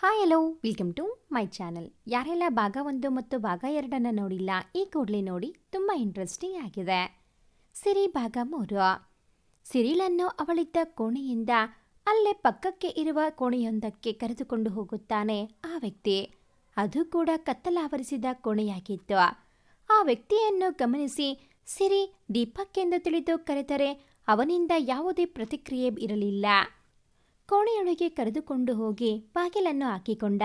Hi hello welcome to my channel ಯಾರೆಲ್ಲ ಭಾಗ ಒಂದು ಮತ್ತು ಭಾಗ ಎರಡನ್ನು ನೋಡಿಲ್ಲ, ಈ ಕೂಡಲೇ ನೋಡಿ ತುಂಬ ಇಂಟ್ರೆಸ್ಟಿಂಗ್ ಆಗಿದೆ. ಸಿರಿ ಭಾಗ ಮೂರು. ಸಿರಿಲನ್ನು ಅವಳಿದ್ದ ಕೋಣೆಯಿಂದ ಅಲ್ಲೇ ಪಕ್ಕಕ್ಕೆ ಇರುವ ಕೋಣೆಯೊಂದಕ್ಕೆ ಕರೆದುಕೊಂಡು ಹೋಗುತ್ತಾನೆ ಆ ವ್ಯಕ್ತಿ. ಅದು ಕೂಡ ಕತ್ತಲಾವರಿಸಿದ ಕೋಣೆಯಾಗಿತ್ತು. ಆ ವ್ಯಕ್ತಿಯನ್ನು ಗಮನಿಸಿ ಸಿರಿ ದೀಪಕ್ಕೆಂದು ತಿಳಿದು ಕರೆದರೆ ಅವನಿಂದ ಯಾವುದೇ ಪ್ರತಿಕ್ರಿಯೆ ಇರಲಿಲ್ಲ. ಕೋಣೆಯೊಳಗೆ ಕರೆದುಕೊಂಡು ಹೋಗಿ ಬಾಗಿಲನ್ನು ಹಾಕಿಕೊಂಡ.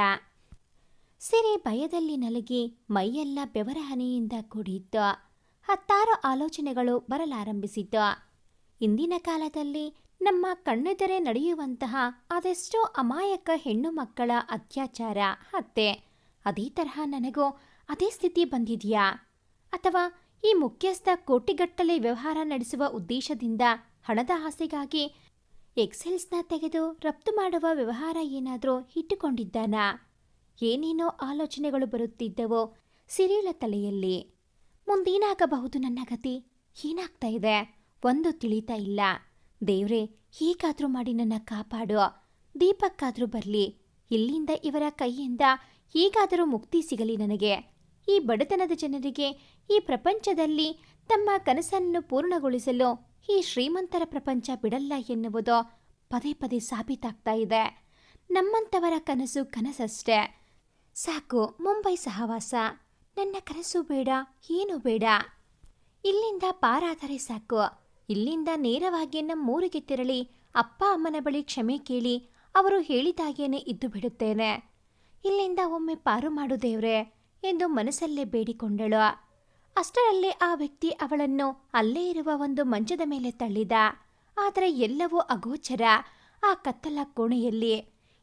ಸಿರಿ ಭಯದಲ್ಲಿ ನಲಗಿ ಮೈಯೆಲ್ಲ ಬೆವರ ಹನಿಯಿಂದ ಕೂಡಿತ್ತು. ಹತ್ತಾರು ಆಲೋಚನೆಗಳು ಬರಲಾರಂಭಿಸಿತು ಇಂದಿನ ಕಾಲದಲ್ಲಿ ನಮ್ಮ ಕಣ್ಣೆದರೆ ನಡೆಯುವಂತಹ ಅದೆಷ್ಟೋ ಅಮಾಯಕ ಹೆಣ್ಣು ಮಕ್ಕಳ ಅತ್ಯಾಚಾರ, ಹತ್ಯೆ. ಅದೇ ತರಹ ನನಗೂ ಅದೇ ಸ್ಥಿತಿ ಬಂದಿದೆಯಾ? ಅಥವಾ ಈ ಮುಖ್ಯಸ್ಥ ಕೋಟಿಗಟ್ಟಲೆ ವ್ಯವಹಾರ ನಡೆಸುವ ಉದ್ದೇಶದಿಂದ ಹಣದ ಆಸೆಗಾಗಿ ಎಕ್ಸೆಲ್ಸ್ನ ತೆಗೆದು ರಫ್ತು ಮಾಡುವ ವ್ಯವಹಾರ ಏನಾದರೂ ಇಟ್ಟುಕೊಂಡಿದ್ದಾನಾ? ಏನೇನೋ ಆಲೋಚನೆಗಳು ಬರುತ್ತಿದ್ದವೋ ಸಿರಿಳ ತಲೆಯಲ್ಲಿ. ಮುಂದೇನಾಗಬಹುದು ನನ್ನ ಗತಿ? ಏನಾಗ್ತಾ ಇದೆ? ಒಂದು ತಿಳಿತಾ ಇಲ್ಲ. ದೇವ್ರೆ, ಹೀಗಾದ್ರೂ ಮಾಡಿ ನನ್ನ ಕಾಪಾಡು. ದೀಪಕ್ಕಾದ್ರೂ ಬರಲಿ. ಇಲ್ಲಿಂದ ಇವರ ಕೈಯಿಂದ ಹೇಗಾದರೂ ಮುಕ್ತಿ ಸಿಗಲಿ ನನಗೆ. ಈ ಬಡತನದ ಜನರಿಗೆ ಈ ಪ್ರಪಂಚದಲ್ಲಿ ತಮ್ಮ ಕನಸನ್ನು ಪೂರ್ಣಗೊಳಿಸಲು ಈ ಶ್ರೀಮಂತರ ಪ್ರಪಂಚ ಬಿಡಲ್ಲ ಎನ್ನುವುದು ಪದೇ ಪದೇ ಸಾಬೀತಾಗ್ತಾ ಇದೆ. ನಮ್ಮಂಥವರ ಕನಸು ಕನಸಷ್ಟೇ. ಸಾಕು, ಮುಂಬೈ ಸಹವಾಸ. ನನ್ನ ಕನಸು ಬೇಡ, ಏನು ಬೇಡ? ಇಲ್ಲಿಂದ ಪಾರಾದರೆ ಸಾಕು. ಇಲ್ಲಿಂದ ನೇರವಾಗಿ ನಮ್ಮೂರಿಗೆ ತೆರಳಿ ಅಪ್ಪ ಅಮ್ಮನ ಬಳಿ ಕ್ಷಮೆ ಕೇಳಿ ಅವರು ಹೇಳಿದಾಗೇನೆ ಇದ್ದು ಬಿಡುತ್ತೇನೆ. ಇಲ್ಲಿಂದ ಒಮ್ಮೆ ಪಾರು ಮಾಡು ದೇವ್ರೆ ಎಂದು ಮನಸ್ಸಲ್ಲೇ ಬೇಡಿಕೊಂಡಳು. ಅಷ್ಟರಲ್ಲೇ ಆ ವ್ಯಕ್ತಿ ಅವಳನ್ನು ಅಲ್ಲೇ ಇರುವ ಒಂದು ಮಂಚದ ಮೇಲೆ ತಳ್ಳಿದ. ಆದರೆ ಎಲ್ಲವೂ ಅಗೋಚರ. ಆ ಕತ್ತಲ ಕೋಣೆಯಲ್ಲಿ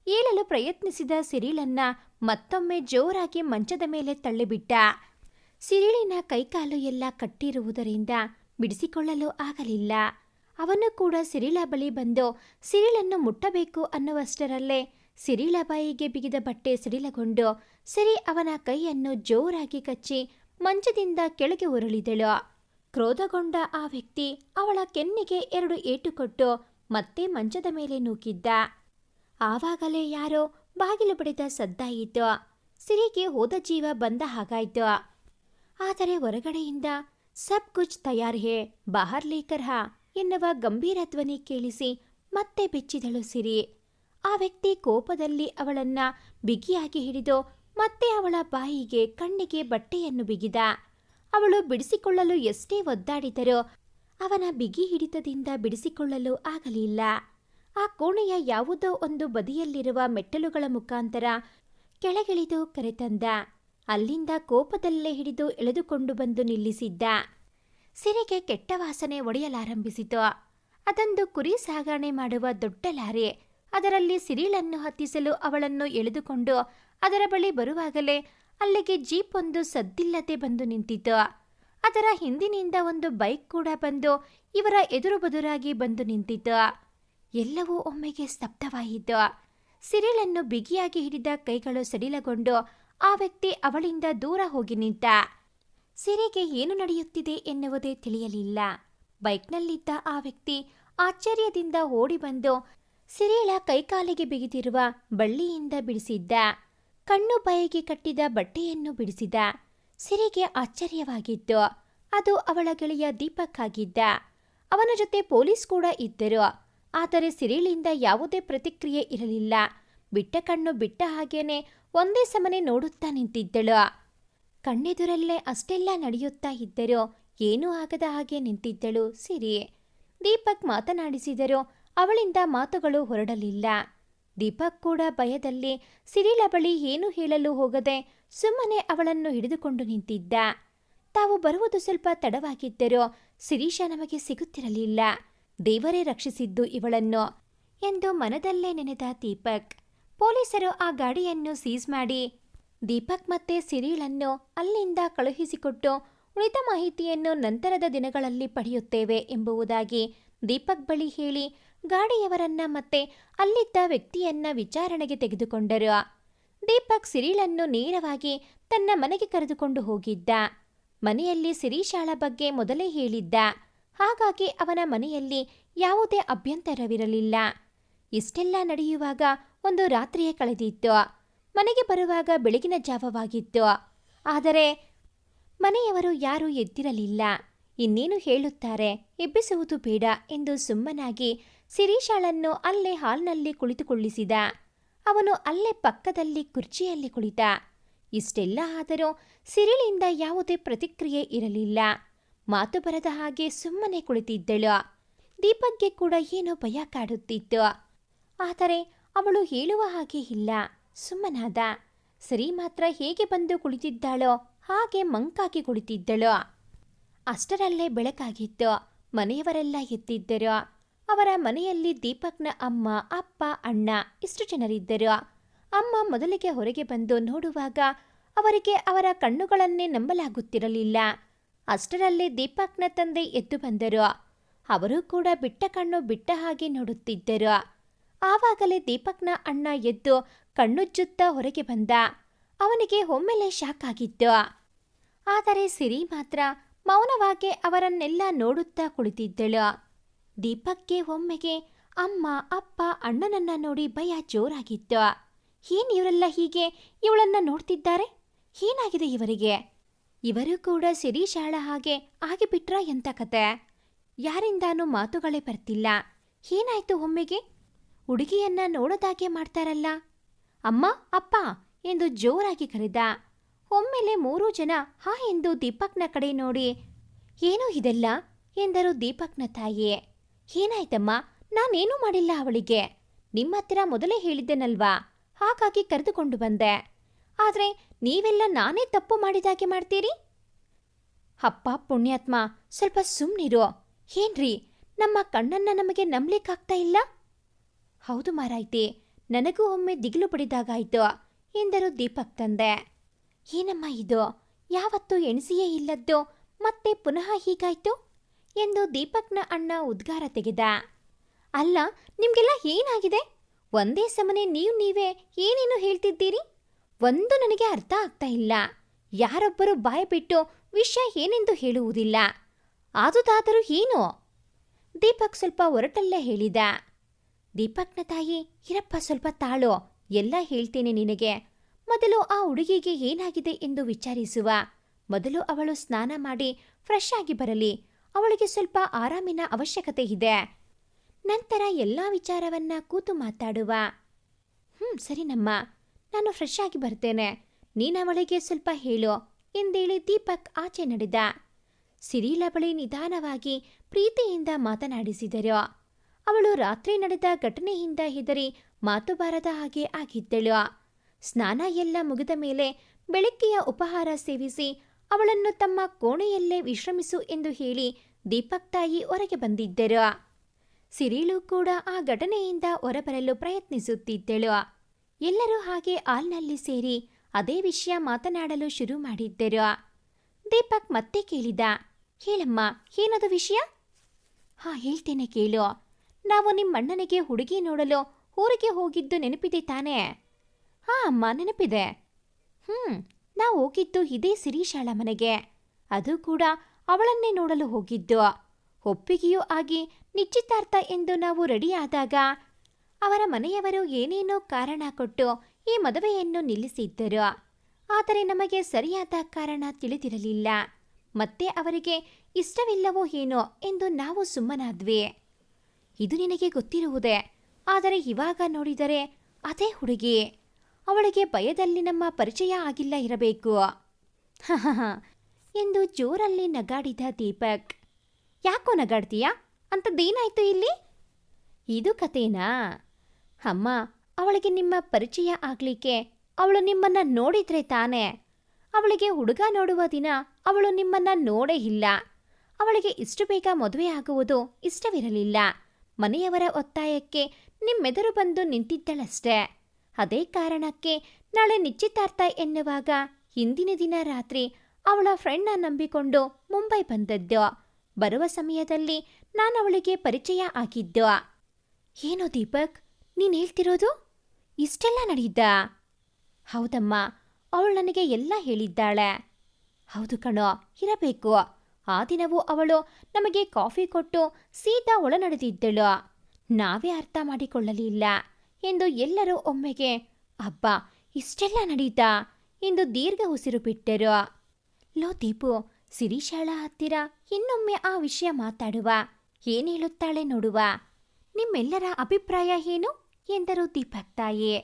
ಏಳಲು ಪ್ರಯತ್ನಿಸಿದ ಸಿರಿಳನ್ನ ಮತ್ತೊಮ್ಮೆ ಜೋರಾಗಿ ಮಂಚದ ಮೇಲೆ ತಳ್ಳಿಬಿಟ್ಟ. ಸಿರಿಳಿನ ಕೈಕಾಲು ಎಲ್ಲ ಕಟ್ಟಿರುವುದರಿಂದ ಬಿಡಿಸಿಕೊಳ್ಳಲು ಆಗಲಿಲ್ಲ. ಅವನು ಕೂಡ ಸಿರಿಳ ಬಳಿ ಬಂದು ಸಿರಿಳನ್ನು ಮುಟ್ಟಬೇಕು ಅನ್ನುವಷ್ಟರಲ್ಲೇ ಸಿರಿಳ ಬಾಯಿಗೆ ಬಿಗಿದ ಬಟ್ಟೆ ಸಿಡಿಲಗೊಂಡು ಸಿರಿ ಅವನ ಕೈಯನ್ನು ಜೋರಾಗಿ ಕಚ್ಚಿ ಮಂಚದಿಂದ ಕೆಳಗೆ ಉರುಳಿದಳು. ಕ್ರೋಧಗೊಂಡ ಆ ವ್ಯಕ್ತಿ ಅವಳ ಕೆನ್ನಿಗೆ ಎರಡು ಏಟು ಕೊಟ್ಟು ಮತ್ತೆ ಮಂಚದ ಮೇಲೆ ನೂಕಿದ್ದ. ಆವಾಗಲೇ ಯಾರೋ ಬಾಗಿಲು ಬಡಿದ ಸದ್ದಾಯಿತು ಸಿರಿಗೆ ಹೋದ ಜೀವ ಬಂದ ಹಾಗಾಯ್ತು. ಆದರೆ ಹೊರಗಡೆಯಿಂದ ಸಬ್ ಕುಚ್ ತಯಾರ್ ಹೇ, ಬಾಹರ್ ಲೇಕರ್ ಹಾ ಎನ್ನುವ ಗಂಭೀರ ಧ್ವನಿ ಕೇಳಿಸಿ ಮತ್ತೆ ಬೆಚ್ಚಿದಳು ಸಿರಿ. ಆ ವ್ಯಕ್ತಿ ಕೋಪದಲ್ಲಿ ಅವಳನ್ನ ಬಿಗಿಯಾಗಿ ಹಿಡಿದು ಮತ್ತೆ ಅವಳ ಬಾಯಿಗೆ ಕಣ್ಣಿಗೆ ಬಟ್ಟೆಯನ್ನು ಬಿಗಿದ. ಅವಳು ಬಿಡಿಸಿಕೊಳ್ಳಲು ಎಷ್ಟೇ ಒದ್ದಾಡಿದರೋ ಅವನ ಬಿಗಿ ಹಿಡಿತದಿಂದ ಬಿಡಿಸಿಕೊಳ್ಳಲು ಆಗಲಿಲ್ಲ. ಆ ಕೋಣೆಯ ಯಾವುದೋ ಒಂದು ಬದಿಯಲ್ಲಿರುವ ಮೆಟ್ಟಲುಗಳ ಮುಖಾಂತರ ಕೆಳಗಿಳಿದು ಕರೆತಂದ. ಅಲ್ಲಿಂದ ಕೋಪದಲ್ಲೇ ಹಿಡಿದು ಎಳೆದುಕೊಂಡು ಬಂದು ನಿಲ್ಲಿಸಿದ್ದ. ಸಿರಿಗೆ ಕೆಟ್ಟ ವಾಸನೆ ಒಡೆಯಲಾರಂಭಿಸಿತು. ಅದೊಂದು ಕುರಿ ಸಾಗಣೆ ಮಾಡುವ ದೊಡ್ಡ ಲಾರಿ. ಅದರಲ್ಲಿ ಸಿರಿಳನ್ನು ಹತ್ತಿಸಲು ಅವಳನ್ನು ಎಳೆದುಕೊಂಡು ಅದರ ಬಳಿ ಬರುವಾಗಲೇ ಅಲ್ಲಿಗೆ ಜೀಪ್ ಒಂದು ಸದ್ದಿಲ್ಲದೆ ಬಂದು ನಿಂತಿತು ಅದರ ಹಿಂದಿನಿಂದ ಒಂದು ಬೈಕ್ ಕೂಡ ಬಂದು ಇವರ ಎದುರು ಬದುರಾಗಿ ಬಂದು ನಿಂತಿತು ಎಲ್ಲವೂ ಒಮ್ಮೆಗೆ ಸ್ತಬ್ಧವಾಯಿತು. ಸಿರಿಳನ್ನು ಬಿಗಿಯಾಗಿ ಹಿಡಿದ ಕೈಗಳು ಸಡಿಲಗೊಂಡು ಆ ವ್ಯಕ್ತಿ ಅವಳಿಂದ ದೂರ ಹೋಗಿ ನಿಂತ. ಸಿರಿಗೆ ಏನು ನಡೆಯುತ್ತಿದೆ ಎನ್ನುವುದೇ ತಿಳಿಯಲಿಲ್ಲ. ಬೈಕ್ನಲ್ಲಿದ್ದ ಆ ವ್ಯಕ್ತಿ ಆಶ್ಚರ್ಯದಿಂದ ಓಡಿ ಬಂದು ಸಿರಿಳ ಕೈಕಾಲಿಗೆ ಬಿಗಿದಿರುವ ಬಳ್ಳಿಯಿಂದ ಬಿಡಿಸಿದ್ದ. ಕಣ್ಣು ಬಾಯಿಗೆ ಕಟ್ಟಿದ ಬಟ್ಟೆಯನ್ನು ಬಿಡಿಸಿದ. ಸಿರಿಗೆ ಆಶ್ಚರ್ಯವಾಗಿತ್ತು. ಅದು ಅವಳ ಗೆಳೆಯ ದೀಪಕ್ ಆಗಿದ್ದ. ಅವನ ಜೊತೆ ಪೊಲೀಸ್ ಕೂಡ ಇದ್ದರು. ಆದರೆ ಸಿರಿಳಿಂದ ಯಾವುದೇ ಪ್ರತಿಕ್ರಿಯೆ ಇರಲಿಲ್ಲ. ಬಿಟ್ಟ ಕಣ್ಣು ಬಿಟ್ಟ ಹಾಗೇನೆ ಒಂದೇ ಸಮನೆ ನೋಡುತ್ತಾ ನಿಂತಿದ್ದಳು. ಕಣ್ಣೆದುರಲ್ಲೇ ಅಷ್ಟೆಲ್ಲ ನಡೆಯುತ್ತಾ ಇದ್ದರು ಏನೂ ಆಗದ ಹಾಗೆ ನಿಂತಿದ್ದಳು ಸಿರಿ. ದೀಪಕ್ ಮಾತನಾಡಿಸಿದರು ಅವಳಿಂದ ಮಾತುಗಳು ಹೊರಡಲಿಲ್ಲ. ದೀಪಕ್ ಕೂಡ ಭಯದಲ್ಲಿ ಸಿರಿಳ ಬಳಿ ಏನು ಹೇಳಲು ಹೋಗದೆ ಸುಮ್ಮನೆ ಅವಳನ್ನು ಹಿಡಿದುಕೊಂಡು ನಿಂತಿದ್ದ. ತಾವು ಬರುವುದು ಸ್ವಲ್ಪ ತಡವಾಗಿದ್ದರೂ ಸಿರೀಶ ನಮಗೆ ಸಿಗುತ್ತಿರಲಿಲ್ಲ. ದೇವರೇ ರಕ್ಷಿಸಿದ್ದು ಇವಳನ್ನು ಎಂದು ಮನದಲ್ಲೇ ನೆನೆದ ದೀಪಕ್. ಪೊಲೀಸರು ಆ ಗಾಡಿಯನ್ನು ಸೀಸ್ ಮಾಡಿ ದೀಪಕ್ ಮತ್ತೆ ಸಿರಿಳನ್ನು ಅಲ್ಲಿಂದ ಕಳುಹಿಸಿಕೊಟ್ಟು ಉಳಿದ ಮಾಹಿತಿಯನ್ನು ನಂತರದ ದಿನಗಳಲ್ಲಿ ಪಡೆಯುತ್ತೇವೆ ಎಂಬುವುದಾಗಿ ದೀಪಕ್ ಬಳಿ ಹೇಳಿ ಗಾಡಿಯವರನ್ನ ಮತ್ತೆ ಅಲ್ಲಿದ್ದ ವ್ಯಕ್ತಿಯನ್ನ ವಿಚಾರಣೆಗೆ ತೆಗೆದುಕೊಂಡರು. ದೀಪಕ್ ಸಿರಿಳನ್ನು ನೇರವಾಗಿ ತನ್ನ ಮನೆಗೆ ಕರೆದುಕೊಂಡು ಹೋಗಿದ್ದ. ಮನೆಯಲ್ಲಿ ಸಿರೀಶಾಳ ಬಗ್ಗೆ ಮೊದಲೇ ಹೇಳಿದ್ದ. ಹಾಗಾಗಿ ಅವನ ಮನೆಯಲ್ಲಿ ಯಾವುದೇ ಅಭ್ಯಂತರವಿರಲಿಲ್ಲ. ಇಷ್ಟೆಲ್ಲ ನಡೆಯುವಾಗ ಒಂದು ರಾತ್ರಿಯೇ ಕಳೆದಿತ್ತು. ಮನೆಗೆ ಬರುವಾಗ ಬೆಳಗಿನ ಜಾವವಾಗಿತ್ತು. ಆದರೆ ಮನೆಯವರು ಯಾರೂ ಎದ್ದಿರಲಿಲ್ಲ. ಇನ್ನೇನು ಹೇಳುತ್ತಾರೆ? ಎಬ್ಬಿಸುವುದು ಬೇಡ ಎಂದು ಸುಮ್ಮನಾಗಿ ಸಿರೀಶಾಳನ್ನು ಅಲ್ಲೇ ಹಾಲ್ನಲ್ಲಿ ಕುಳಿತುಕೊಳ್ಳಿಸಿದ. ಅವನು ಅಲ್ಲೇ ಪಕ್ಕದಲ್ಲಿ ಕುರ್ಚಿಯಲ್ಲಿ ಕುಳಿತ. ಇಷ್ಟೆಲ್ಲ ಆದರೂ ಸಿರಿಳಿಂದ ಯಾವುದೇ ಪ್ರತಿಕ್ರಿಯೆ ಇರಲಿಲ್ಲ. ಮಾತು ಬರದ ಹಾಗೆ ಸುಮ್ಮನೆ ಕುಳಿತಿದ್ದಳು. ದೀಪಕ್ಗೆ ಕೂಡ ಏನೋ ಭಯ ಕಾಡುತ್ತಿತ್ತು. ಆದರೆ ಅವಳು ಹೇಳುವ ಹಾಗೆ ಇಲ್ಲ. ಸುಮ್ಮನಾದ. ಸರಿ ಮಾತ್ರ ಹೇಗೆ ಬಂದು ಕುಳಿತಿದ್ದಾಳೋ ಹಾಗೆ ಮಂಕಾಗಿ ಕುಳಿತಿದ್ದಳು. ಅಷ್ಟರಲ್ಲೇ ಬೆಳಕಾಗಿತ್ತು. ಮನೆಯವರೆಲ್ಲ ಎದ್ದಿದ್ದರು ಅವರ ಮನೆಯಲ್ಲಿ ದೀಪಕ್ನ ಅಮ್ಮ, ಅಪ್ಪ, ಅಣ್ಣ ಇಷ್ಟು ಜನರಿದ್ದರು. ಅಮ್ಮ ಮೊದಲಿಗೆ ಹೊರಗೆ ಬಂದು ನೋಡುವಾಗ ಅವರಿಗೆ ಅವರ ಕಣ್ಣುಗಳನ್ನೇ ನಂಬಲಾಗುತ್ತಿರಲಿಲ್ಲ. ಅಷ್ಟರಲ್ಲಿ ದೀಪಕ್ನ ತಂದೆ ಎದ್ದು ಬಂದರು. ಅವರು ಕೂಡ ಬಿಟ್ಟ ಕಣ್ಣು ಬಿಟ್ಟ ಹಾಗೆ ನೋಡುತ್ತಿದ್ದರು. ಆವಾಗಲೇ ದೀಪಕ್ನ ಅಣ್ಣ ಎದ್ದು ಕಣ್ಣುಜ್ಜುತ್ತಾ ಹೊರಗೆ ಬಂದ. ಅವನಿಗೆ ಒಮ್ಮೆಲೆ ಶಾಕ್ ಆಗಿತ್ತು. ಆದರೆ ಸಿರಿ ಮಾತ್ರ ಮೌನವಾಗಿ ಅವರನ್ನೆಲ್ಲ ನೋಡುತ್ತಾ ಕುಳಿತಿದ್ದಳು. ದೀಪಕ್ಗೆ ಒಮ್ಮೆಗೆ ಅಮ್ಮ, ಅಪ್ಪ, ಅಣ್ಣನನ್ನ ನೋಡಿ ಭಯ ಜೋರಾಗಿತ್ತು. ಏನ್ ಇವರೆಲ್ಲ ಹೀಗೆ ಇವಳನ್ನ ನೋಡ್ತಿದ್ದಾರೆ? ಏನಾಗಿದೆ ಇವರಿಗೆ? ಇವರು ಕೂಡ ಸಿರಿಶಾಳ ಹಾಗೆ ಆಗಿಬಿಟ್ರ ಎಂತ ಕತೆ? ಯಾರಿಂದಾನೂ ಮಾತುಗಳೇ ಬರ್ತಿಲ್ಲ. ಏನಾಯ್ತು ಒಮ್ಮೆಗೆ? ಹುಡುಗಿಯನ್ನ ನೋಡೋದಾಗೆ ಮಾಡ್ತಾರಲ್ಲ? ಅಮ್ಮ, ಅಪ್ಪ ಎಂದು ಜೋರಾಗಿ ಕರೆದ. ಒಮ್ಮೆಲೆ ಮೂರೂ ಜನ, ಹಾ ಎಂದು ದೀಪಕ್ನ ಕಡೆ ನೋಡಿ, ಏನೋ ಇದೆಲ್ಲ? ಎಂದರು ದೀಪಕ್ನ ತಾಯಿ ಏನಾಯ್ತಮ್ಮ? ನಾನೇನೂ ಮಾಡಿಲ್ಲ ಅವಳಿಗೆ. ನಿಮ್ಮ ಹತ್ತಿರ ಮೊದಲೇ ಹೇಳಿದ್ದೆನಲ್ವಾ? ಹಾಗಾಗಿ ಕರೆದುಕೊಂಡು ಬಂದೆ. ಆದ್ರೆ ನೀವೆಲ್ಲ ನಾನೇ ತಪ್ಪು ಮಾಡಿದಾಗೆ ಮಾಡ್ತೀರಿ? ಅಪ್ಪ, ಪುಣ್ಯಾತ್ಮ, ಸ್ವಲ್ಪ ಸುಮ್ಮನಿರು ಏನ್ರಿ, ನಮ್ಮ ಕಣ್ಣನ್ನ ನಮಗೆ ನಂಬಲಿಕ್ಕಾಗ್ತಾ ಇಲ್ಲ? ಹೌದು ಮಾರಾಯ್ತಿ, ನನಗೂ ಒಮ್ಮೆ ದಿಗಿಲು ಪಡಿದಾಗಾಯ್ತು, ಎಂದರು ದೀಪಕ್ ತಂದೆ. ಏನಮ್ಮ ಇದು? ಯಾವತ್ತೂ ಎಣಿಸಿಯೇ ಇಲ್ಲದ್ದು ಮತ್ತೆ ಪುನಃ ಹೀಗಾಯ್ತು? ಎಂದು ದೀಪಕ್ನ ಅಣ್ಣ ಉದ್ಗಾರ ತೆಗೆದ. ಅಲ್ಲ, ನಿಮ್ಗೆಲ್ಲ ಏನಾಗಿದೆ? ಒಂದೇ ಸಮನೆ ನೀವು ನೀವೇ ಏನೇನು ಹೇಳ್ತಿದ್ದೀರಿ? ಒಂದು ನನಗೆ ಅರ್ಥ ಆಗ್ತಾ ಇಲ್ಲ. ಯಾರೊಬ್ಬರು ಬಾಯ ಬಿಟ್ಟು ವಿಷಯ ಏನೆಂದು ಹೇಳುವುದಿಲ್ಲ. ಆದುದಾದರೂ ಏನು? ದೀಪಕ್ ಸ್ವಲ್ಪ ಒರಟಲ್ಲೇ ಹೇಳಿದ. ದೀಪಕ್ನ ತಾಯಿ, ಇರಪ್ಪ ಸ್ವಲ್ಪ ತಾಳು, ಎಲ್ಲ ಹೇಳ್ತೇನೆ ನಿನಗೆ. ಮೊದಲು ಆ ಹುಡುಗಿಗೆ ಏನಾಗಿದೆ ಎಂದು ವಿಚಾರಿಸುವ. ಮೊದಲು ಅವಳು ಸ್ನಾನ ಮಾಡಿ ಫ್ರೆಶ್ ಆಗಿ ಬರಲಿ. ಅವಳಿಗೆ ಸ್ವಲ್ಪ ಆರಾಮಿನ ಅವಶ್ಯಕತೆ ಇದೆ. ನಂತರ ಎಲ್ಲ ವಿಚಾರವನ್ನ ಕೂತು ಮಾತಾಡುವ. ಹ್ಮ್ ಸರಿನಮ್ಮ ನಾನು ಫ್ರೆಶ್ ಆಗಿ ಬರ್ತೇನೆ. ನೀನವಳಿಗೆ ಸ್ವಲ್ಪ ಹೇಳು. ಎಂದೇಳಿ ದೀಪಕ್ ಆಚೆ ನಡೆದ. ಸಿರೀಲ ಬಳಿ ನಿಧಾನವಾಗಿ ಪ್ರೀತಿಯಿಂದ ಮಾತನಾಡಿಸಿದರು ಅವಳು ರಾತ್ರಿ ನಡೆದ ಘಟನೆಯಿಂದ ಹೆದರಿ ಮಾತು ಬಾರದ ಹಾಗೆ ಆಗಿದ್ದಳು. ಸ್ನಾನ ಎಲ್ಲ ಮುಗಿದ ಮೇಲೆ ಬೆಳಗ್ಗೆಯ ಉಪಹಾರ ಸೇವಿಸಿ ಅವಳನ್ನು ತಮ್ಮ ಕೋಣೆಯಲ್ಲೇ ವಿಶ್ರಮಿಸು ಎಂದು ಹೇಳಿ ದೀಪಕ್ ತಾಯಿ ಹೊರಗೆ ಬಂದಿದ್ದರು. ಸಿರಿಳು ಕೂಡ ಆ ಘಟನೆಯಿಂದ ಹೊರಬರಲು ಪ್ರಯತ್ನಿಸುತ್ತಿದ್ದಳು. ಎಲ್ಲರೂ ಹಾಗೆ ಹಾಲ್ನಲ್ಲಿ ಸೇರಿ ಅದೇ ವಿಷಯ ಮಾತನಾಡಲು ಶುರು ಮಾಡಿದ್ದರು. ದೀಪಕ್ ಮತ್ತೆ ಕೇಳಿದ, ಹೇಳಮ್ಮ, ಏನದು ವಿಷಯ? ಹಾ, ಹೇಳ್ತೇನೆ ಕೇಳು. ನಾವು ನಿಮ್ಮಣ್ಣನಿಗೆ ಹುಡುಗಿ ನೋಡಲು ಊರಿಗೆ ಹೋಗಿದ್ದು ನೆನಪಿದೆ ತಾನೇ? ಹಾ, ಅಮ್ಮ, ನೆನಪಿದೆ. ಹ್ಮ್ ನಾವು ಹೋಗಿದ್ದು ಇದೇ ಸಿರೀಶಾಳ ಮನೆಗೆ. ಅದು ಕೂಡ ಅವಳನ್ನೇ ನೋಡಲು ಹೋಗಿದ್ದು. ಒಪ್ಪಿಗೆಯೂ ಆಗಿ ನಿಶ್ಚಿತಾರ್ಥ ಎಂದು ನಾವು ರೆಡಿಯಾದಾಗ ಅವರ ಮನೆಯವರು ಏನೇನೋ ಕಾರಣ ಕೊಟ್ಟು ಈ ಮದುವೆಯನ್ನು ನಿಲ್ಲಿಸಿದ್ದರು. ಆದರೆ ನಮಗೆ ಸರಿಯಾದ ಕಾರಣ ತಿಳಿದಿರಲಿಲ್ಲ. ಮತ್ತೆ ಅವರಿಗೆ ಇಷ್ಟವಿಲ್ಲವೋ ಏನೋ ಎಂದು ನಾವು ಸುಮ್ಮನಾದ್ವಿ. ಇದು ನಿನಗೆ ಗೊತ್ತಿರುವುದೇ, ಆದರೆ ಇವಾಗ ನೋಡಿದರೆ ಅದೇ ಹುಡುಗಿ. ಅವಳಿಗೆ ಭಯದಲ್ಲಿ ನಮ್ಮ ಪರಿಚಯ ಆಗಿಲ್ಲ ಇರಬೇಕು. ಎಂದು ಜೋರಲ್ಲಿ ನಗಾಡಿದ ದೀಪಕ್. ಯಾಕೋ ನಗಾಡ್ತೀಯಾ? ಅಂಥದ್ದೇನಾಯ್ತು ಇಲ್ಲಿ? ಇದು ಕಥೆನಾ? ಅಮ್ಮ, ಅವಳಿಗೆ ನಿಮ್ಮ ಪರಿಚಯ ಆಗ್ಲಿಕ್ಕೆ ಅವಳು ನಿಮ್ಮನ್ನ ನೋಡಿದ್ರೆ ತಾನೇ. ಅವಳಿಗೆ ಹುಡುಗ ನೋಡುವ ದಿನ ಅವಳು ನಿಮ್ಮನ್ನ ನೋಡೇ ಇಲ್ಲ. ಅವಳಿಗೆ ಇಷ್ಟು ಬೇಗ ಮದುವೆ ಆಗುವುದು ಇಷ್ಟವಿರಲಿಲ್ಲ. ಮನೆಯವರ ಒತ್ತಾಯಕ್ಕೆ ನಿಮ್ಮೆದುರು ಬಂದು ನಿಂತಿದ್ದಳಷ್ಟೇ. ಅದೇ ಕಾರಣಕ್ಕೆ ನಾಳೆ ನಿಶ್ಚಿತಾರ್ಥ ಎನ್ನುವಾಗ ಹಿಂದಿನ ದಿನ ರಾತ್ರಿ ಅವಳ ಫ್ರೆಂಡ್ನ ನಂಬಿಕೊಂಡು ಮುಂಬೈ ಬಂದದ್ದು. ಬರುವ ಸಮಯದಲ್ಲಿ ನಾನು ಅವಳಿಗೆ ಪರಿಚಯ ಆಗಿದ್ದು. ಏನೋ ದೀಪಕ್, ನೀನು ಹೇಳ್ತಿರೋದು? ಇಷ್ಟೆಲ್ಲ ನಡೆಯಿದ್ದ ಹೌದಮ್ಮ, ಅವಳು ನನಗೆ ಎಲ್ಲ ಹೇಳಿದ್ದಾಳೆ. ಹೌದು ಕಣೋ, ಇರಬೇಕು. ಆ ದಿನವೂ ಅವಳು ನಮಗೆ ಕಾಫಿ ಕೊಟ್ಟು ಸೀದಾ ಒಳನಡೆದಿದ್ದಳು. ನಾವೇ ಅರ್ಥ ಮಾಡಿಕೊಳ್ಳಲಿಲ್ಲ. ಎಂದು ಎಲ್ಲರೂ ಒಮ್ಮೆಗೆ, ಅಬ್ಬ, ಇಷ್ಟೆಲ್ಲ ನಡೀತಾ? ಎಂದು ದೀರ್ಘ ಉಸಿರು ಬಿಟ್ಟರು. ಲೋ ದೀಪು ಸಿರಿಶಾಳ ಹತ್ತಿರ ಇನ್ನೊಮ್ಮೆ ಆ ವಿಷಯ ಮಾತಾಡುವ. ಏನ್ ಹೇಳುತ್ತಾಳೆ ನೋಡುವ. ನಿಮ್ಮೆಲ್ಲರ ಅಭಿಪ್ರಾಯ ಏನು? ಎಂದರು ದೀಪಕ್ ತಾಯಿ.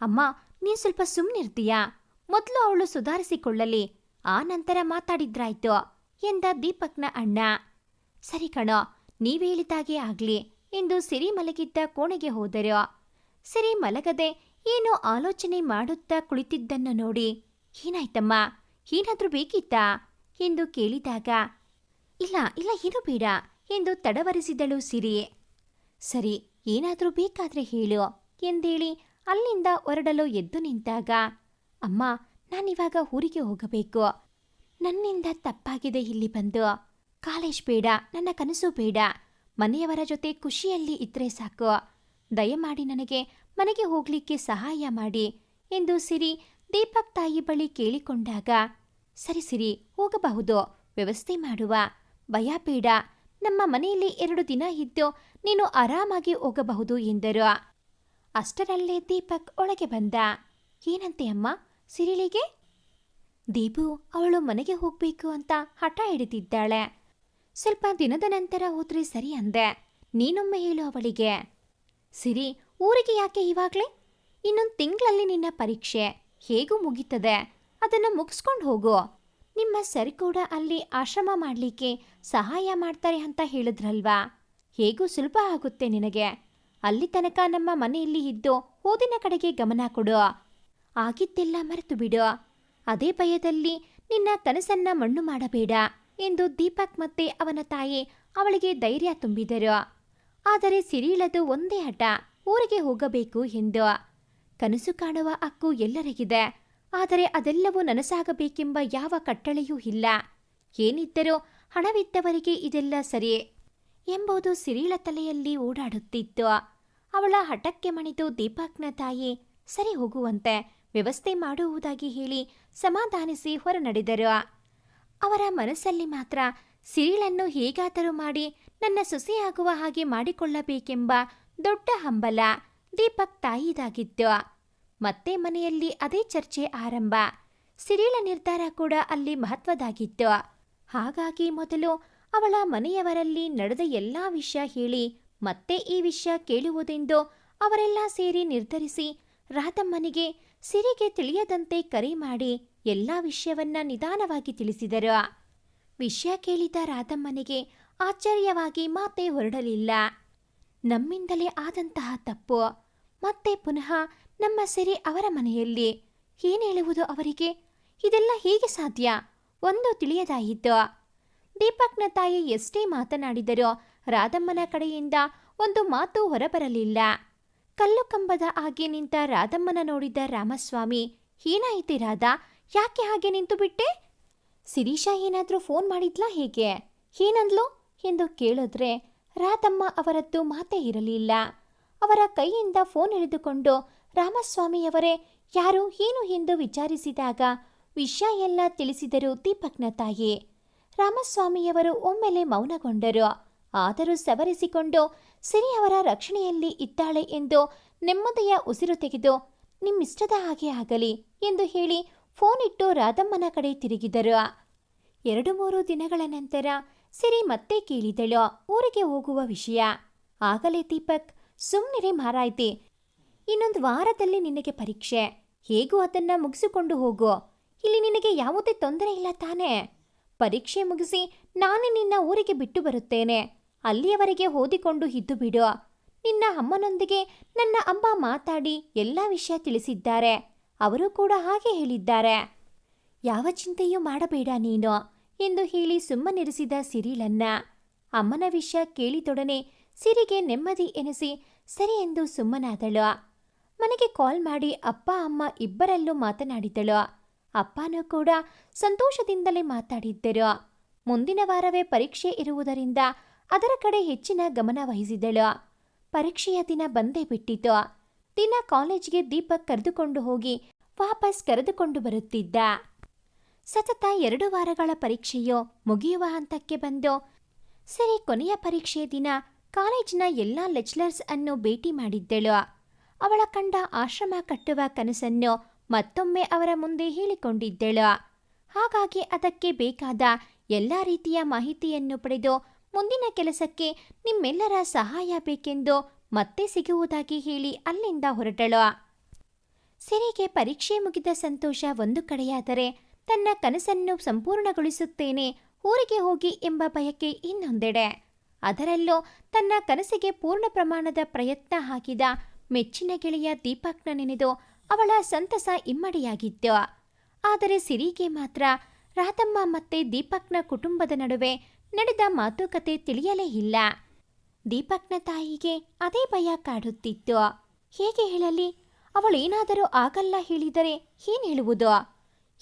ಅಮ್ಮ ನೀ ಸ್ವಲ್ಪ ಸುಮ್ಮನಿರ್ತೀಯಾ ಮೊದಲು ಅವಳು ಸುಧಾರಿಸಿಕೊಳ್ಳಲಿ. ಆ ನಂತರ ಮಾತಾಡಿದ್ರಾಯ್ತು, ಎಂದ ದೀಪಕ್ನ ಅಣ್ಣ. ಸರಿ ಕಣೋ ನೀವೇಳಿದಾಗೆ ಆಗ್ಲಿ, ಎಂದು ಸಿರಿ ಮಲಗಿದ್ದ ಕೋಣೆಗೆ ಹೋದರು. ಸಿರಿ ಮಲಗದೆ ಏನೋ ಆಲೋಚನೆ ಮಾಡುತ್ತಾ ಕುಳಿತಿದ್ದನ್ನು ನೋಡಿ, ಏನಾಯ್ತಮ್ಮ? ಏನಾದ್ರೂ ಬೇಕಿತ್ತಾ? ಎಂದು ಕೇಳಿದಾಗ, ಇಲ್ಲ ಇಲ್ಲ, ಏನು ಬೇಡ, ಎಂದು ತಡವರಿಸಿದಳು ಸಿರಿ. ಸರಿ, ಏನಾದ್ರೂ ಬೇಕಾದ್ರೆ ಹೇಳು, ಎಂದೇಳಿ ಅಲ್ಲಿಂದ ಹೊರಡಲು ಎದ್ದು ನಿಂತಾಗ, ಅಮ್ಮ, ನಾನಿವಾಗ ಊರಿಗೆ ಹೋಗಬೇಕು. ನನ್ನಿಂದ ತಪ್ಪಾಗಿದೆ ಇಲ್ಲಿ ಬಂದು. ಕಾಲೇಜ್ ಬೇಡ, ನನ್ನ ಕನಸು ಬೇಡ. ಮನೆಯವರ ಜೊತೆ ಖುಷಿಯಲ್ಲಿ ಇದ್ರೆ ಸಾಕು. ದಯಮಾಡಿ ನನಗೆ ಮನೆಗೆ ಹೋಗ್ಲಿಕ್ಕೆ ಸಹಾಯ ಮಾಡಿ ಎಂದು ಸಿರಿ ದೀಪಕ್ ತಾಯಿ ಬಳಿ ಕೇಳಿಕೊಂಡಾಗ, ಸರಿ ಸಿರಿ, ಹೋಗಬಹುದು, ವ್ಯವಸ್ಥೆ ಮಾಡುವ. ಭಯ ಬೇಡ, ನಮ್ಮ ಮನೆಯಲ್ಲಿ ಎರಡು ದಿನ ಇದ್ದು ನೀನು ಆರಾಮಾಗಿ ಹೋಗಬಹುದು ಎಂದರು. ಅಷ್ಟರಲ್ಲೇ ದೀಪಕ್ ಒಳಗೆ ಬಂದ. ಏನಂತೆ ಅಮ್ಮ, ಸಿರಿಳಿಗೆ? ದೀಪು, ಅವಳು ಮನೆಗೆ ಹೋಗ್ಬೇಕು ಅಂತ ಹಠ ಹಿಡಿದಿದ್ದಾಳೆ. ಸ್ವಲ್ಪ ದಿನದ ನಂತರ ಹೋದ್ರೆ ಸರಿ ಅಂದೆ. ನೀನೊಮ್ಮೆ ಹೇಳು ಅವಳಿಗೆ. ಸಿರಿ, ಊರಿಗೆ ಯಾಕೆ ಇವಾಗಲೇ? ಇನ್ನೊಂದು ತಿಂಗಳಲ್ಲಿ ನಿನ್ನ ಪರೀಕ್ಷೆ ಹೇಗೂ ಮುಗೀತದೆ? ಅದನ್ನು ಮುಗಿಸ್ಕೊಂಡು ಹೋಗು. ನಿಮ್ಮ ಸರಿ ಕೂಡ ಅಲ್ಲಿ ಆಶ್ರಮ ಮಾಡಲಿಕ್ಕೆ ಸಹಾಯ ಮಾಡ್ತಾರೆ ಅಂತ ಹೇಳಿದ್ರಲ್ವಾ? ಹೇಗೂ ಸುಲಭ ಆಗುತ್ತೆ ನಿನಗೆ? ಅಲ್ಲಿ ತನಕ ನಮ್ಮ ಮನೆಯಲ್ಲಿ ಇದ್ದು ಓದಿನ ಕಡೆಗೆ ಗಮನ ಕೊಡು. ಆಗಿದ್ದೆಲ್ಲ ಮರೆತು ಬಿಡು. ಅದೇ ಭಯದಲ್ಲಿ ನಿನ್ನ ಕನಸನ್ನ ಮಣ್ಣು ಮಾಡಬೇಡ ಎಂದು ದೀಪಕ್ ಮತ್ತೆ ಅವನ ತಾಯಿ ಅವಳಿಗೆ ಧೈರ್ಯ ತುಂಬಿದರು. ಆದರೆ ಸಿರಿಲದು ಒಂದೇ ಹಠ, ಊರಿಗೆ ಹೋಗಬೇಕು ಎಂದು. ಕನಸು ಕಾಣುವ ಹಕ್ಕು ಎಲ್ಲರಿಗಿದೆ. ಆದರೆ ಅದೆಲ್ಲವೂ ನನಸಾಗಬೇಕೆಂಬ ಯಾವ ಕಟ್ಟಳೆಯೂ ಇಲ್ಲ. ಏನಿದ್ದರೂ ಹಣವಿದ್ದವರಿಗೆ ಇದೆಲ್ಲ ಸರಿ ಎಂಬುದು ಸಿರಿಳ ತಲೆಯಲ್ಲಿ ಓಡಾಡುತ್ತಿತ್ತು. ಅವಳ ಹಠಕ್ಕೆ ಮಣಿದು ದೀಪಕ್ನ ತಾಯಿ, ಸರಿ ಹೋಗುವಂತೆ ವ್ಯವಸ್ಥೆ ಮಾಡುವುದಾಗಿ ಹೇಳಿ ಸಮಾಧಾನಿಸಿ ಹೊರನಡೆದರು. ಅವರ ಮನಸ್ಸಲ್ಲಿ ಮಾತ್ರ ಸಿರಿಳನ್ನು ಹೇಗಾದರೂ ಮಾಡಿ ನನ್ನ ಸೊಸೆಯಾಗುವ ಹಾಗೆ ಮಾಡಿಕೊಳ್ಳಬೇಕೆಂಬ ದೊಡ್ಡ ಹಂಬಲ ದೀಪಕ್ ತಾಯಿದಾಗಿತ್ತು ಮತ್ತೆ ಮನೆಯಲ್ಲಿ ಅದೇ ಚರ್ಚೆ ಆರಂಭ. ಸಿರಿಳ ನಿರ್ಧಾರ ಕೂಡ ಅಲ್ಲಿ ಮಹತ್ವದಾಗಿತ್ತು. ಹಾಗಾಗಿ ಮೊದಲು ಅವಳ ಮನೆಯವರಲ್ಲಿ ನಡೆದ ಎಲ್ಲಾ ವಿಷಯ ಹೇಳಿ, ಮತ್ತೆ ಈ ವಿಷಯ ಕೇಳುವುದೆಂದು ಅವರೆಲ್ಲ ಸೇರಿ ನಿರ್ಧರಿಸಿ ರಾಧಮ್ಮನಿಗೆ ಸಿರಿಗೆ ತಿಳಿಯದಂತೆ ಕರೆ ಮಾಡಿ ಎಲ್ಲಾ ವಿಷಯವನ್ನ ನಿಧಾನವಾಗಿ ತಿಳಿಸಿದರು. ವಿಷಯ ಕೇಳಿದ ರಾಧಮ್ಮನಿಗೆ ಆಶ್ಚರ್ಯವಾಗಿ ಮಾತೇ ಹೊರಡಲಿಲ್ಲ. ನಮ್ಮಿಂದಲೇ ಆದಂತಹ ತಪ್ಪು. ಮತ್ತೆ ಪುನಃ ನಮ್ಮ ಸಿರಿ ಅವರ ಮನೆಯಲ್ಲಿ ಹೇಳುವುದು ಅವರಿಗೆ? ಇದೆಲ್ಲ ಹೇಗೆ ಸಾಧ್ಯ? ಒಂದು ತಿಳಿಯದಾಯಿತು. ದೀಪಕ್ನ ತಾಯಿ ಎಷ್ಟೇ ಮಾತನಾಡಿದರೂ ರಾಧಮ್ಮನ ಕಡೆಯಿಂದ ಒಂದು ಮಾತು ಹೊರಬರಲಿಲ್ಲ. ಕಲ್ಲು ಕಂಬದ ಹಾಗೆ ನಿಂತ ರಾಧಮ್ಮನ ನೋಡಿದ ರಾಮಸ್ವಾಮಿ, ಏನಾಯಿತೆ ರಾಧಾ? ಯಾಕೆ ಹಾಗೆ ನಿಂತು ಬಿಟ್ಟೆ ಶಿರೀಷಾ ಏನಾದರೂ ಫೋನ್ ಮಾಡಿದ್ಲಾ ಹೇಗೆ? ಏನಂದ್ಲು? ಎಂದು ಕೇಳಿದ್ರೆ, ರಾಧಮ್ಮ ಅವರದ್ದು ಮಾತೇ ಇರಲಿಲ್ಲ. ಅವರ ಕೈಯಿಂದ ಫೋನ್ ಹಿಡಿದುಕೊಂಡು ರಾಮಸ್ವಾಮಿಯವರೇ, ಯಾರು, ಏನು ಎಂದು ವಿಚಾರಿಸಿದಾಗ ವಿಷಯ ಎಲ್ಲ ತಿಳಿಸಿದರು ದೀಪಕ್ನ ತಾಯಿ. ರಾಮಸ್ವಾಮಿಯವರು ಒಮ್ಮೆಲೆ ಮೌನಗೊಂಡರು. ಆದರೂ ಸವರಿಸಿಕೊಂಡು ಸಿರಿಯವರ ರಕ್ಷಣೆಯಲ್ಲಿ ಇದ್ದಾಳೆ ಎಂದು ನೆಮ್ಮದಿಯ ಉಸಿರು ತೆಗೆದು, ನಿಮ್ಮಿಷ್ಟದ ಹಾಗೆ ಆಗಲಿ ಎಂದು ಹೇಳಿ ಫೋನ್ ಇಟ್ಟು ರಾಧಮ್ಮನ ಕಡೆ ತಿರುಗಿದರು. ಎರಡು ಮೂರು ದಿನಗಳ ನಂತರ ಸಿರಿ ಮತ್ತೆ ಕೇಳಿದಳು ಊರಿಗೆ ಹೋಗುವ ವಿಷಯ. ಆಗಲೇ ದೀಪಕ್ ಸುಮ್ಮನಿರೆ ಮಾರಾಯ್ತಿ ಇನ್ನೊಂದು ವಾರದಲ್ಲಿ ನಿನಗೆ ಪರೀಕ್ಷೆ. ಹೇಗೂ ಅದನ್ನ ಮುಗಿಸಿಕೊಂಡು ಹೋಗು. ಇಲ್ಲಿ ನಿನಗೆ ಯಾವುದೇ ತೊಂದರೆ ಇಲ್ಲ ತಾನೇ. ಪರೀಕ್ಷೆ ಮುಗಿಸಿ ನಾನೇ ನಿನ್ನ ಊರಿಗೆ ಬಿಟ್ಟು ಬರುತ್ತೇನೆ. ಅಲ್ಲಿಯವರೆಗೆ ಓದಿಕೊಂಡು ಇದ್ದು ಬಿಡು. ನಿನ್ನ ಅಮ್ಮನೊಂದಿಗೆ ನನ್ನ ಅಮ್ಮ ಮಾತಾಡಿ ಎಲ್ಲ ವಿಷಯ ತಿಳಿಸಿದ್ದಾರೆ. ಅವರು ಕೂಡ ಹಾಗೆ ಹೇಳಿದ್ದಾರೆ. ಯಾವ ಚಿಂತೆಯೂ ಮಾಡಬೇಡ ನೀನು, ಎಂದು ಹೇಳಿ ಸುಮ್ಮನಿರಿಸಿದ ಸಿರಿಲನ್ನ. ಅಮ್ಮನ ವಿಷಯ ಕೇಳಿದೊಡನೆ ಸಿರಿಗೆ ನೆಮ್ಮದಿ ಎನಿಸಿ, ಸರಿ ಎಂದು ಸುಮ್ಮನಾದಳು. ಮನೆಗೆ ಕಾಲ್ ಮಾಡಿ ಅಪ್ಪ, ಅಮ್ಮ ಇಬ್ಬರಲ್ಲೂ ಮಾತನಾಡಿದಳು. ಅಪ್ಪನೂ ಕೂಡ ಸಂತೋಷದಿಂದಲೇ ಮಾತಾಡಿದ್ದರು. ಮುಂದಿನ ವಾರವೇ ಪರೀಕ್ಷೆ ಇರುವುದರಿಂದ ಅದರ ಕಡೆ ಹೆಚ್ಚಿನ ಗಮನ ವಹಿಸಿದಳು. ಪರೀಕ್ಷೆಯ ದಿನ ಬಂದೇ ಬಿಟ್ಟಿತು. ದಿನ ಕಾಲೇಜ್ಗೆ ದೀಪಕ್ ಕರೆದುಕೊಂಡು ಹೋಗಿ ವಾಪಸ್ ಕರೆದುಕೊಂಡು ಬರುತ್ತಿದ್ದ. ಸತತ ಎರಡು ವಾರಗಳ ಪರೀಕ್ಷೆಯು ಮುಗಿಯುವ ಹಂತಕ್ಕೆ ಬಂದು ಸರಿ ಕೊನೆಯ ಪರೀಕ್ಷೆ ದಿನ ಕಾಲೇಜಿನ ಎಲ್ಲಾ ಲೆಕ್ಚರರ್ಸ್ ಅನ್ನು ಭೇಟಿ ಮಾಡಿದ್ದಳು. ಅವಳ ಕಂಡ ಆಶ್ರಮ ಕಟ್ಟುವ ಕನಸನ್ನು ಮತ್ತೊಮ್ಮೆ ಅವರ ಮುಂದೆ ಹೇಳಿಕೊಂಡಿದ್ದಳು. ಹಾಗಾಗಿ ಅದಕ್ಕೆ ಬೇಕಾದ ಎಲ್ಲ ರೀತಿಯ ಮಾಹಿತಿಯನ್ನು ಪಡೆದು ಮುಂದಿನ ಕೆಲಸಕ್ಕೆ ನಿಮ್ಮೆಲ್ಲರ ಸಹಾಯ ಬೇಕೆಂದು ಮತ್ತೆ ಸಿಗುವುದಾಗಿ ಹೇಳಿ ಅಲ್ಲಿಂದ ಹೊರಟಳು. ಸಿರಿಗೆ ಪರೀಕ್ಷೆ ಮುಗಿದ ಸಂತೋಷ ಒಂದು ಕಡೆಯಾದರೆ ತನ್ನ ಕನಸನ್ನು ಸಂಪೂರ್ಣಗೊಳಿಸುತ್ತೇನೆ, ಊರಿಗೆ ಹೋಗಿ ಎಂಬ ಭಯಕ್ಕೆ ಇನ್ನೊಂದೆಡೆ. ಅದರಲ್ಲೂ ತನ್ನ ಕನಸಿಗೆ ಪೂರ್ಣ ಪ್ರಮಾಣದ ಪ್ರಯತ್ನ ಹಾಕಿದ ಮೆಚ್ಚಿನ ಗೆಳೆಯ ದೀಪಕ್ನ ನೆನೆದು ಅವಳ ಸಂತಸ ಇಮ್ಮಡಿಯಾಗಿತ್ತು. ಆದರೆ ಸಿರಿಗೆ ಮಾತ್ರ, ರಾಧಮ್ಮ ಮತ್ತೆ ದೀಪಕ್ನ ಕುಟುಂಬದ ನಡುವೆ ನಡೆದ ಮಾತುಕತೆ ತಿಳಿಯಲೇ ಇಲ್ಲ. ದೀಪಕ್ನ ತಾಯಿಗೆ ಅದೇ ಭಯ ಕಾಡುತ್ತಿತ್ತು. ಹೇಗೆ ಹೇಳಲಿ? ಅವಳೇನಾದರೂ ಆಗಲ್ಲ ಹೇಳಿದರೆ ಏನ್ ಹೇಳುವುದು?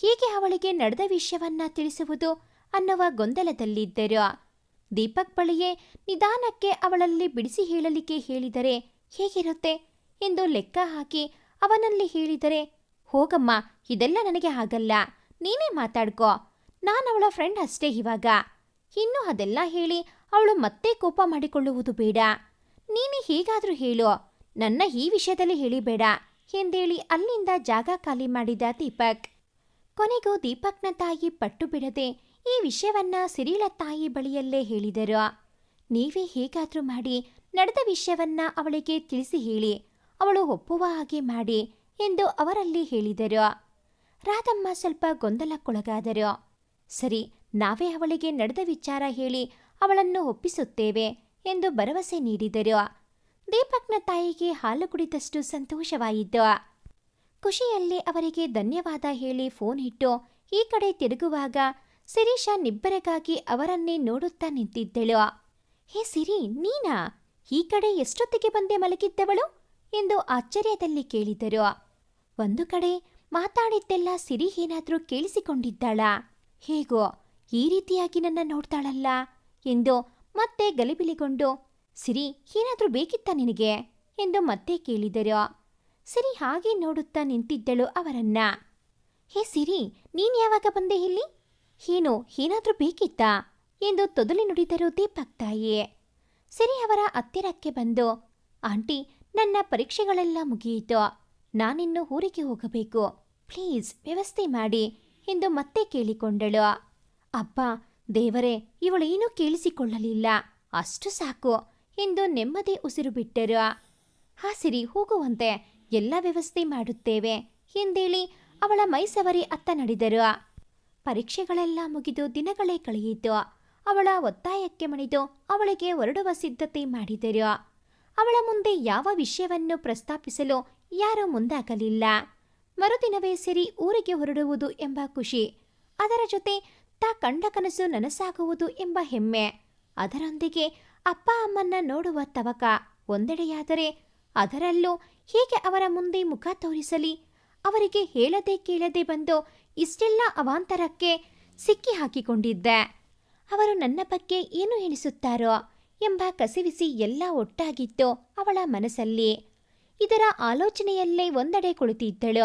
ಹೇಗೆ ಅವಳಿಗೆ ನಡೆದ ವಿಷಯವನ್ನ ತಿಳಿಸುವುದು ಅನ್ನುವ ಗೊಂದಲದಲ್ಲಿದ್ದರು. ದೀಪಕ್ ಬಳಿಯೇ ನಿಧಾನಕ್ಕೆ ಅವಳಲ್ಲಿ ಬಿಡಿಸಿ ಹೇಳಲಿಕ್ಕೆ ಹೇಳಿದರೆ ಹೇಗಿರುತ್ತೆ ಎಂದು ಲೆಕ್ಕ ಹಾಕಿ ಅವನಲ್ಲಿ ಹೇಳಿದರೆ, ಹೋಗಮ್ಮ, ಇದೆಲ್ಲ ನನಗೆ ಆಗಲ್ಲ, ನೀನೇ ಮಾತಾಡ್ಕೋ ನಾನವಳ ಫ್ರೆಂಡ್ ಅಷ್ಟೇ ಇವಾಗ. ಇನ್ನು ಅದೆಲ್ಲ ಹೇಳಿ ಅವಳು ಮತ್ತೆ ಕೋಪ ಮಾಡಿಕೊಳ್ಳುವುದು ಬೇಡ. ನೀನು ಹೇಗಾದ್ರೂ ಹೇಳು. ನನ್ನ ಈ ವಿಷಯದಲ್ಲಿ ಹೇಳಿಬೇಡ. ಎಂದೇಳಿ ಅಲ್ಲಿಂದ ಜಾಗ ಖಾಲಿ ಮಾಡಿದ ದೀಪಕ್. ಕೊನೆಗೂ ದೀಪಕ್ನ ತಾಯಿ ಪಟ್ಟು ಬಿಡದೆ ಈ ವಿಷಯವನ್ನ ಸಿರಿಲ ತಾಯಿ ಬಳಿಯಲ್ಲೇ ಹೇಳಿದರು. ನೀವೇ ಹೇಗಾದ್ರೂ ಮಾಡಿ, ನಡೆದ ವಿಷಯವನ್ನ ಅವಳಿಗೆ ತಿಳಿಸಿ ಹೇಳಿ, ಅವಳು ಒಪ್ಪುವ ಹಾಗೆ ಮಾಡಿ ಎಂದು ಅವರಲ್ಲಿ ಹೇಳಿದರು. ರಾಧಮ್ಮ ಸ್ವಲ್ಪ ಗೊಂದಲಕ್ಕೊಳಗಾದರು. ಸರಿ, ನಾವೇ ಅವಳಿಗೆ ನಡೆದ ವಿಚಾರ ಹೇಳಿ ಅವಳನ್ನು ಒಪ್ಪಿಸುತ್ತೇವೆ ಎಂದು ಭರವಸೆ ನೀಡಿದರು. ದೀಪಕ್ನ ತಾಯಿಗೆ ಹಾಲು ಕುಡಿದಷ್ಟು ಸಂತೋಷವಾಯಿತು. ಖುಷಿಯಲ್ಲಿ ಅವರಿಗೆ ಧನ್ಯವಾದ ಹೇಳಿ ಫೋನ್ ಇಟ್ಟು ಈ ಕಡೆ ತಿರುಗುವಾಗ ಸಿರೀಶ ನಿಬ್ಬರಗಾಗಿ ಅವರನ್ನೇ ನೋಡುತ್ತಾ ನಿಂತಿದ್ದಳು. ಹೇ ಸಿರಿ, ನೀನಾ? ಈ ಕಡೆ ಎಷ್ಟೊತ್ತಿಗೆ ಬಂದೆ ಮಲಗಿದ್ದವಳು? ಎಂದು ಆಶ್ಚರ್ಯದಲ್ಲಿ ಕೇಳಿದರು. ಒಂದು ಕಡೆ ಮಾತಾಡಿದ್ದೆಲ್ಲ ಸಿರಿ ಏನಾದರೂ ಕೇಳಿಸಿಕೊಂಡಿದ್ದಾಳಾ? ಹೇಗೋ, ಈ ರೀತಿಯಾಗಿ ನನ್ನ ನೋಡ್ತಾಳಲ್ಲ. ಎಂದು ಮತ್ತೆ ಗಲಿಬಿಲಿಗೊಂಡು, ಸಿರಿ, ಏನಾದರೂ ಬೇಕಿತ್ತಾ ನಿನಗೆ? ಎಂದು ಮತ್ತೆ ಕೇಳಿದರು. ಸಿರಿ ಹಾಗೆ ನೋಡುತ್ತಾ ನಿಂತಿದ್ದಳು ಅವರನ್ನ. ಹೇ ಸಿರಿ, ನೀನ್ ಯಾವಾಗ ಬಂದೆ ಇಲ್ಲಿ? ಏನು, ಏನಾದರೂ ಬೇಕಿತ್ತಾ? ಎಂದು ತೊದಲಿ ನುಡಿದರು ದೀಪಕ್ ತಾಯಿ. ಸಿರಿ ಅವರ ಹತ್ತಿರಕ್ಕೆ ಬಂದು, ಆಂಟಿ, ನನ್ನ ಪರೀಕ್ಷೆಗಳೆಲ್ಲ ಮುಗಿಯಿತು. ನಾನಿನ್ನು ಊರಿಗೆ ಹೋಗಬೇಕು. ಪ್ಲೀಸ್, ವ್ಯವಸ್ಥೆ ಮಾಡಿ ಎಂದು ಮತ್ತೆ ಕೇಳಿಕೊಂಡಳು. ಅಪ್ಪ ದೇವರೇ, ಇವಳೇನೂ ಕೇಳಿಸಿಕೊಳ್ಳಲಿಲ್ಲ. ಅಷ್ಟು ಸಾಕು ಎಂದು ನೆಮ್ಮದಿ ಉಸಿರು ಬಿಟ್ಟರು. ಹಾ ಸಿರಿ, ಹೋಗುವಂತೆ. ಎಲ್ಲ ವ್ಯವಸ್ಥೆ ಮಾಡುತ್ತೇವೆ. ಎಂದೇಳಿ ಅವಳ ಮೈಸವರಿ ಅತ್ತ ನಡೆದರು. ಪರೀಕ್ಷೆಗಳೆಲ್ಲ ಮುಗಿದು ದಿನಗಳೇ ಕಳೆಯಿತು. ಅವಳ ಒತ್ತಾಯಕ್ಕೆ ಮಣಿದು ಅವಳಿಗೆ ಹೊರಡುವ ಸಿದ್ಧತೆ ಮಾಡಿದರು. ಅವಳ ಮುಂದೆ ಯಾವ ವಿಷಯವನ್ನು ಪ್ರಸ್ತಾಪಿಸಲು ಯಾರೂ ಮುಂದಾಗಲಿಲ್ಲ. ಮರುದಿನವೇ ಸಿರಿ ಊರಿಗೆ ಹೊರಡುವುದು ಎಂಬ ಖುಷಿ. ಅದರ ಜೊತೆ ತಾ ಕಂಡ ಕನಸು ನನಸಾಗುವುದು ಎಂಬ ಹೆಮ್ಮೆ. ಅದರೊಂದಿಗೆ ಅಪ್ಪ ಅಮ್ಮನ್ನ ನೋಡುವ ತವಕ. ಒಂದೆಡೆಯಾದರೆ ಅದರಲ್ಲೂ ಹೇಗೆ ಅವರ ಮುಂದೆ ಮುಖ ತೋರಿಸಲಿ? ಅವರಿಗೆ ಹೇಳದೆ ಕೇಳದೆ ಬಂದು ಇಷ್ಟೆಲ್ಲ ಅವಾಂತರಕ್ಕೆ ಸಿಕ್ಕಿ ಹಾಕಿಕೊಂಡಿದ್ದೆ ಅವರು ನನ್ನ ಬಗ್ಗೆ ಏನು ಎಣಿಸುತ್ತಾರೋ ಎಂಬ ಕಸಿವಿಸಿ ಎಲ್ಲ ಒಟ್ಟಾಗಿತ್ತು ಅವಳ ಮನಸ್ಸಲ್ಲಿ. ಇದರ ಆಲೋಚನೆಯಲ್ಲೇ ಒಂದೆಡೆ ಕುಳಿತಿದ್ದಳು.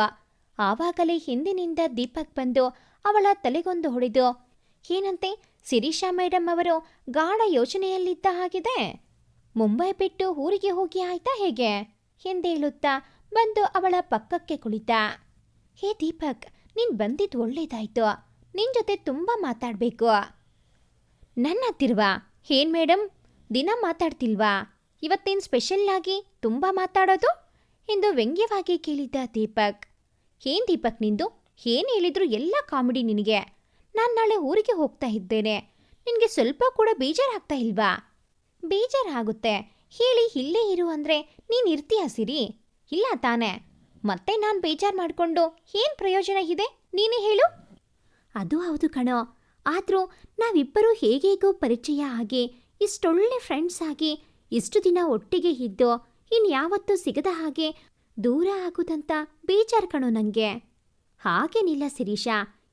ಆವಾಗಲೇ ಹಿಂದಿನಿಂದ ದೀಪಕ್ ಬಂದು ಅವಳ ತಲೆಗೊಂದು ಹೊಡೆದು, ಏನಂತೆ ಸಿರಿಷಾ ಮೇಡಮ್ ಅವರು ಗಾಢ ಯೋಚನೆಯಲ್ಲಿದ್ದ ಹಾಗಿದೆ? ಮುಂಬೈ ಬಿಟ್ಟು ಊರಿಗೆ ಹೋಗಿ ಆಯ್ತಾ ಹೇಗೆ? ಎಂದೇಳುತ್ತಾ ಬಂದು ಅವಳ ಪಕ್ಕಕ್ಕೆ ಕುಳಿತ. ಹೇ ದೀಪಕ್, ನೀನ್ ಬಂದಿದ್ದು ಒಳ್ಳೇದಾಯ್ತು. ನಿನ್ ಜೊತೆ ತುಂಬಾ ಮಾತಾಡ್ಬೇಕು. ನನ್ನ ಹತ್ತಿರ್ವಾ? ಏನ್ ಮೇಡಮ್ ದಿನ ಮಾತಾಡ್ತಿಲ್ವಾ? ಇವತ್ತೇನ್ ಸ್ಪೆಷಲ್ ಆಗಿ ತುಂಬ ಮಾತಾಡೋದು? ಎಂದು ವ್ಯಂಗ್ಯವಾಗಿ ಕೇಳಿದ್ದ ದೀಪಕ್. ಏನ್ ದೀಪಕ್ ನಿಂದು? ಏನು ಹೇಳಿದ್ರು ಎಲ್ಲ ಕಾಮಿಡಿ ನಿನಗೆ? ನಾನು ನಾಳೆ ಊರಿಗೆ ಹೋಗ್ತಾ ಇದ್ದೇನೆ. ನಿನಗೆ ಸ್ವಲ್ಪ ಕೂಡ ಬೇಜಾರಾಗ್ತಾ ಇಲ್ವಾ? ಬೇಜಾರಾಗುತ್ತೆ. ಹೇಳಿ ಇಲ್ಲೇ ಇರು ಅಂದರೆ ನೀನು ಇರ್ತೀಯ ಸಿರಿ? ಇಲ್ಲ ತಾನೇ. ಮತ್ತೆ ನಾನು ಬೇಜಾರು ಮಾಡಿಕೊಂಡು ಏನು ಪ್ರಯೋಜನ ಇದೆ? ನೀನೇ ಹೇಳು. ಅದು ಹೌದು ಕಣೋ. ಆದರೂ ನಾವಿಬ್ಬರೂ ಹೇಗೇಗೋ ಪರಿಚಯ ಆಗಿ, ಇಷ್ಟೊಳ್ಳೆ ಫ್ರೆಂಡ್ಸ್ ಆಗಿ, ಇಷ್ಟು ದಿನ ಒಟ್ಟಿಗೆ ಇದ್ದು, ಇನ್ಯಾವತ್ತೂ ಸಿಗದ ಹಾಗೆ ದೂರ ಆಗೋದಂತ ಬೇಜಾರು ಕಣೋ ನನಗೆ ಹಾಗೇನಿಲ್ಲ ಸಿರೀಶ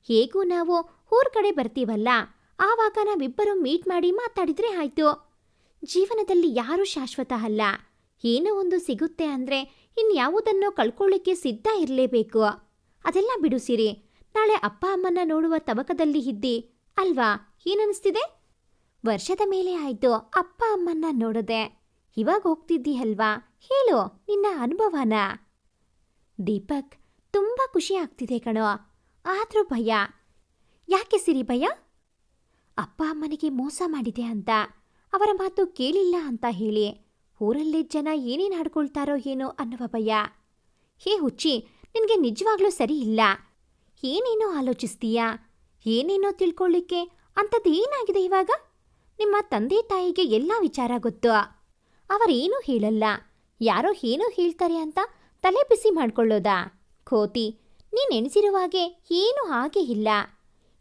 ಹೇಗೂ ನಾವು ಊರ್ ಕಡೆ ಬರ್ತೀವಲ್ಲ? ಆವಾಗ ನಾವಿಬ್ಬರು ಮೀಟ್ ಮಾಡಿ ಮಾತಾಡಿದ್ರೆ ಆಯ್ತು. ಜೀವನದಲ್ಲಿ ಯಾರೂ ಶಾಶ್ವತ ಅಲ್ಲ. ಏನೋ ಒಂದು ಸಿಗುತ್ತೆ ಅಂದ್ರೆ ಇನ್ಯಾವುದನ್ನೋ ಕಳ್ಕೊಳ್ಳಿಕ್ಕೆ ಸಿದ್ಧ ಇರಲೇಬೇಕು. ಅದೆಲ್ಲ ಬಿಡು ಸಿರಿ. ನಾಳೆ ಅಪ್ಪ ಅಮ್ಮನ್ನ ನೋಡುವ ತವಕದಲ್ಲಿ ಇದ್ದಿ. ಅಲ್ವಾ? ಏನನ್ನಿಸ್ತಿದೆ ವರ್ಷದ ಮೇಲೆ ಆಯ್ತು ಅಪ್ಪ ಅಮ್ಮನ್ನ ನೋಡದೆ. ಇವಾಗ ಹೋಗ್ತಿದ್ದೀಯಲ್ವಾ? ಹೇಳು, ನಿನ್ನ ಅನುಭವನ. ದೀಪಕ್ ತುಂಬ ಖುಷಿ ಆಗ್ತಿದೆ ಕಣೋ. ಆದರೂ ಭಯ. ಯಾಕೆ ಸಿರಿ ಭಯ? ಅಪ್ಪ ಅಮ್ಮನಿಗೆ ಮೋಸ ಮಾಡಿದೆ ಅಂತ. ಅವರ ಮಾತು ಕೇಳಿಲ್ಲ ಅಂತ ಹೇಳಿ. ಊರಲ್ಲಿ ಜನ ಏನೇನು ಆಡ್ಕೊಳ್ತಾರೋ ಏನೋ ಅನ್ನುವ ಭಯ. ಹೇ ಹುಚ್ಚಿ, ನಿನಗೆ ನಿಜವಾಗ್ಲೂ ಸರಿ ಇಲ್ಲ. ಏನೇನೋ ಆಲೋಚಿಸ್ತೀಯಾ? ಏನೇನೋ ತಿಳ್ಕೊಳ್ಳಿಕ್ಕೆ ಅಂಥದ್ದೇನಾಗಿದೆ ಇವಾಗ? ನಿಮ್ಮ ತಂದೆ ತಾಯಿಗೆ ಎಲ್ಲ ವಿಚಾರ ಗೊತ್ತು. ಅವರೇನೂ ಹೇಳಲ್ಲ. ಯಾರೋ ಏನೋ ಹೇಳ್ತಾರೆ ಅಂತ ತಲೆ ಬಿಸಿ ಮಾಡ್ಕೊಳ್ಳೋದಾ? ಕೋತಿ, ನೀನ್ ಹಾಗೆ ಏನೂ ಹಾಗೆ ಇಲ್ಲ.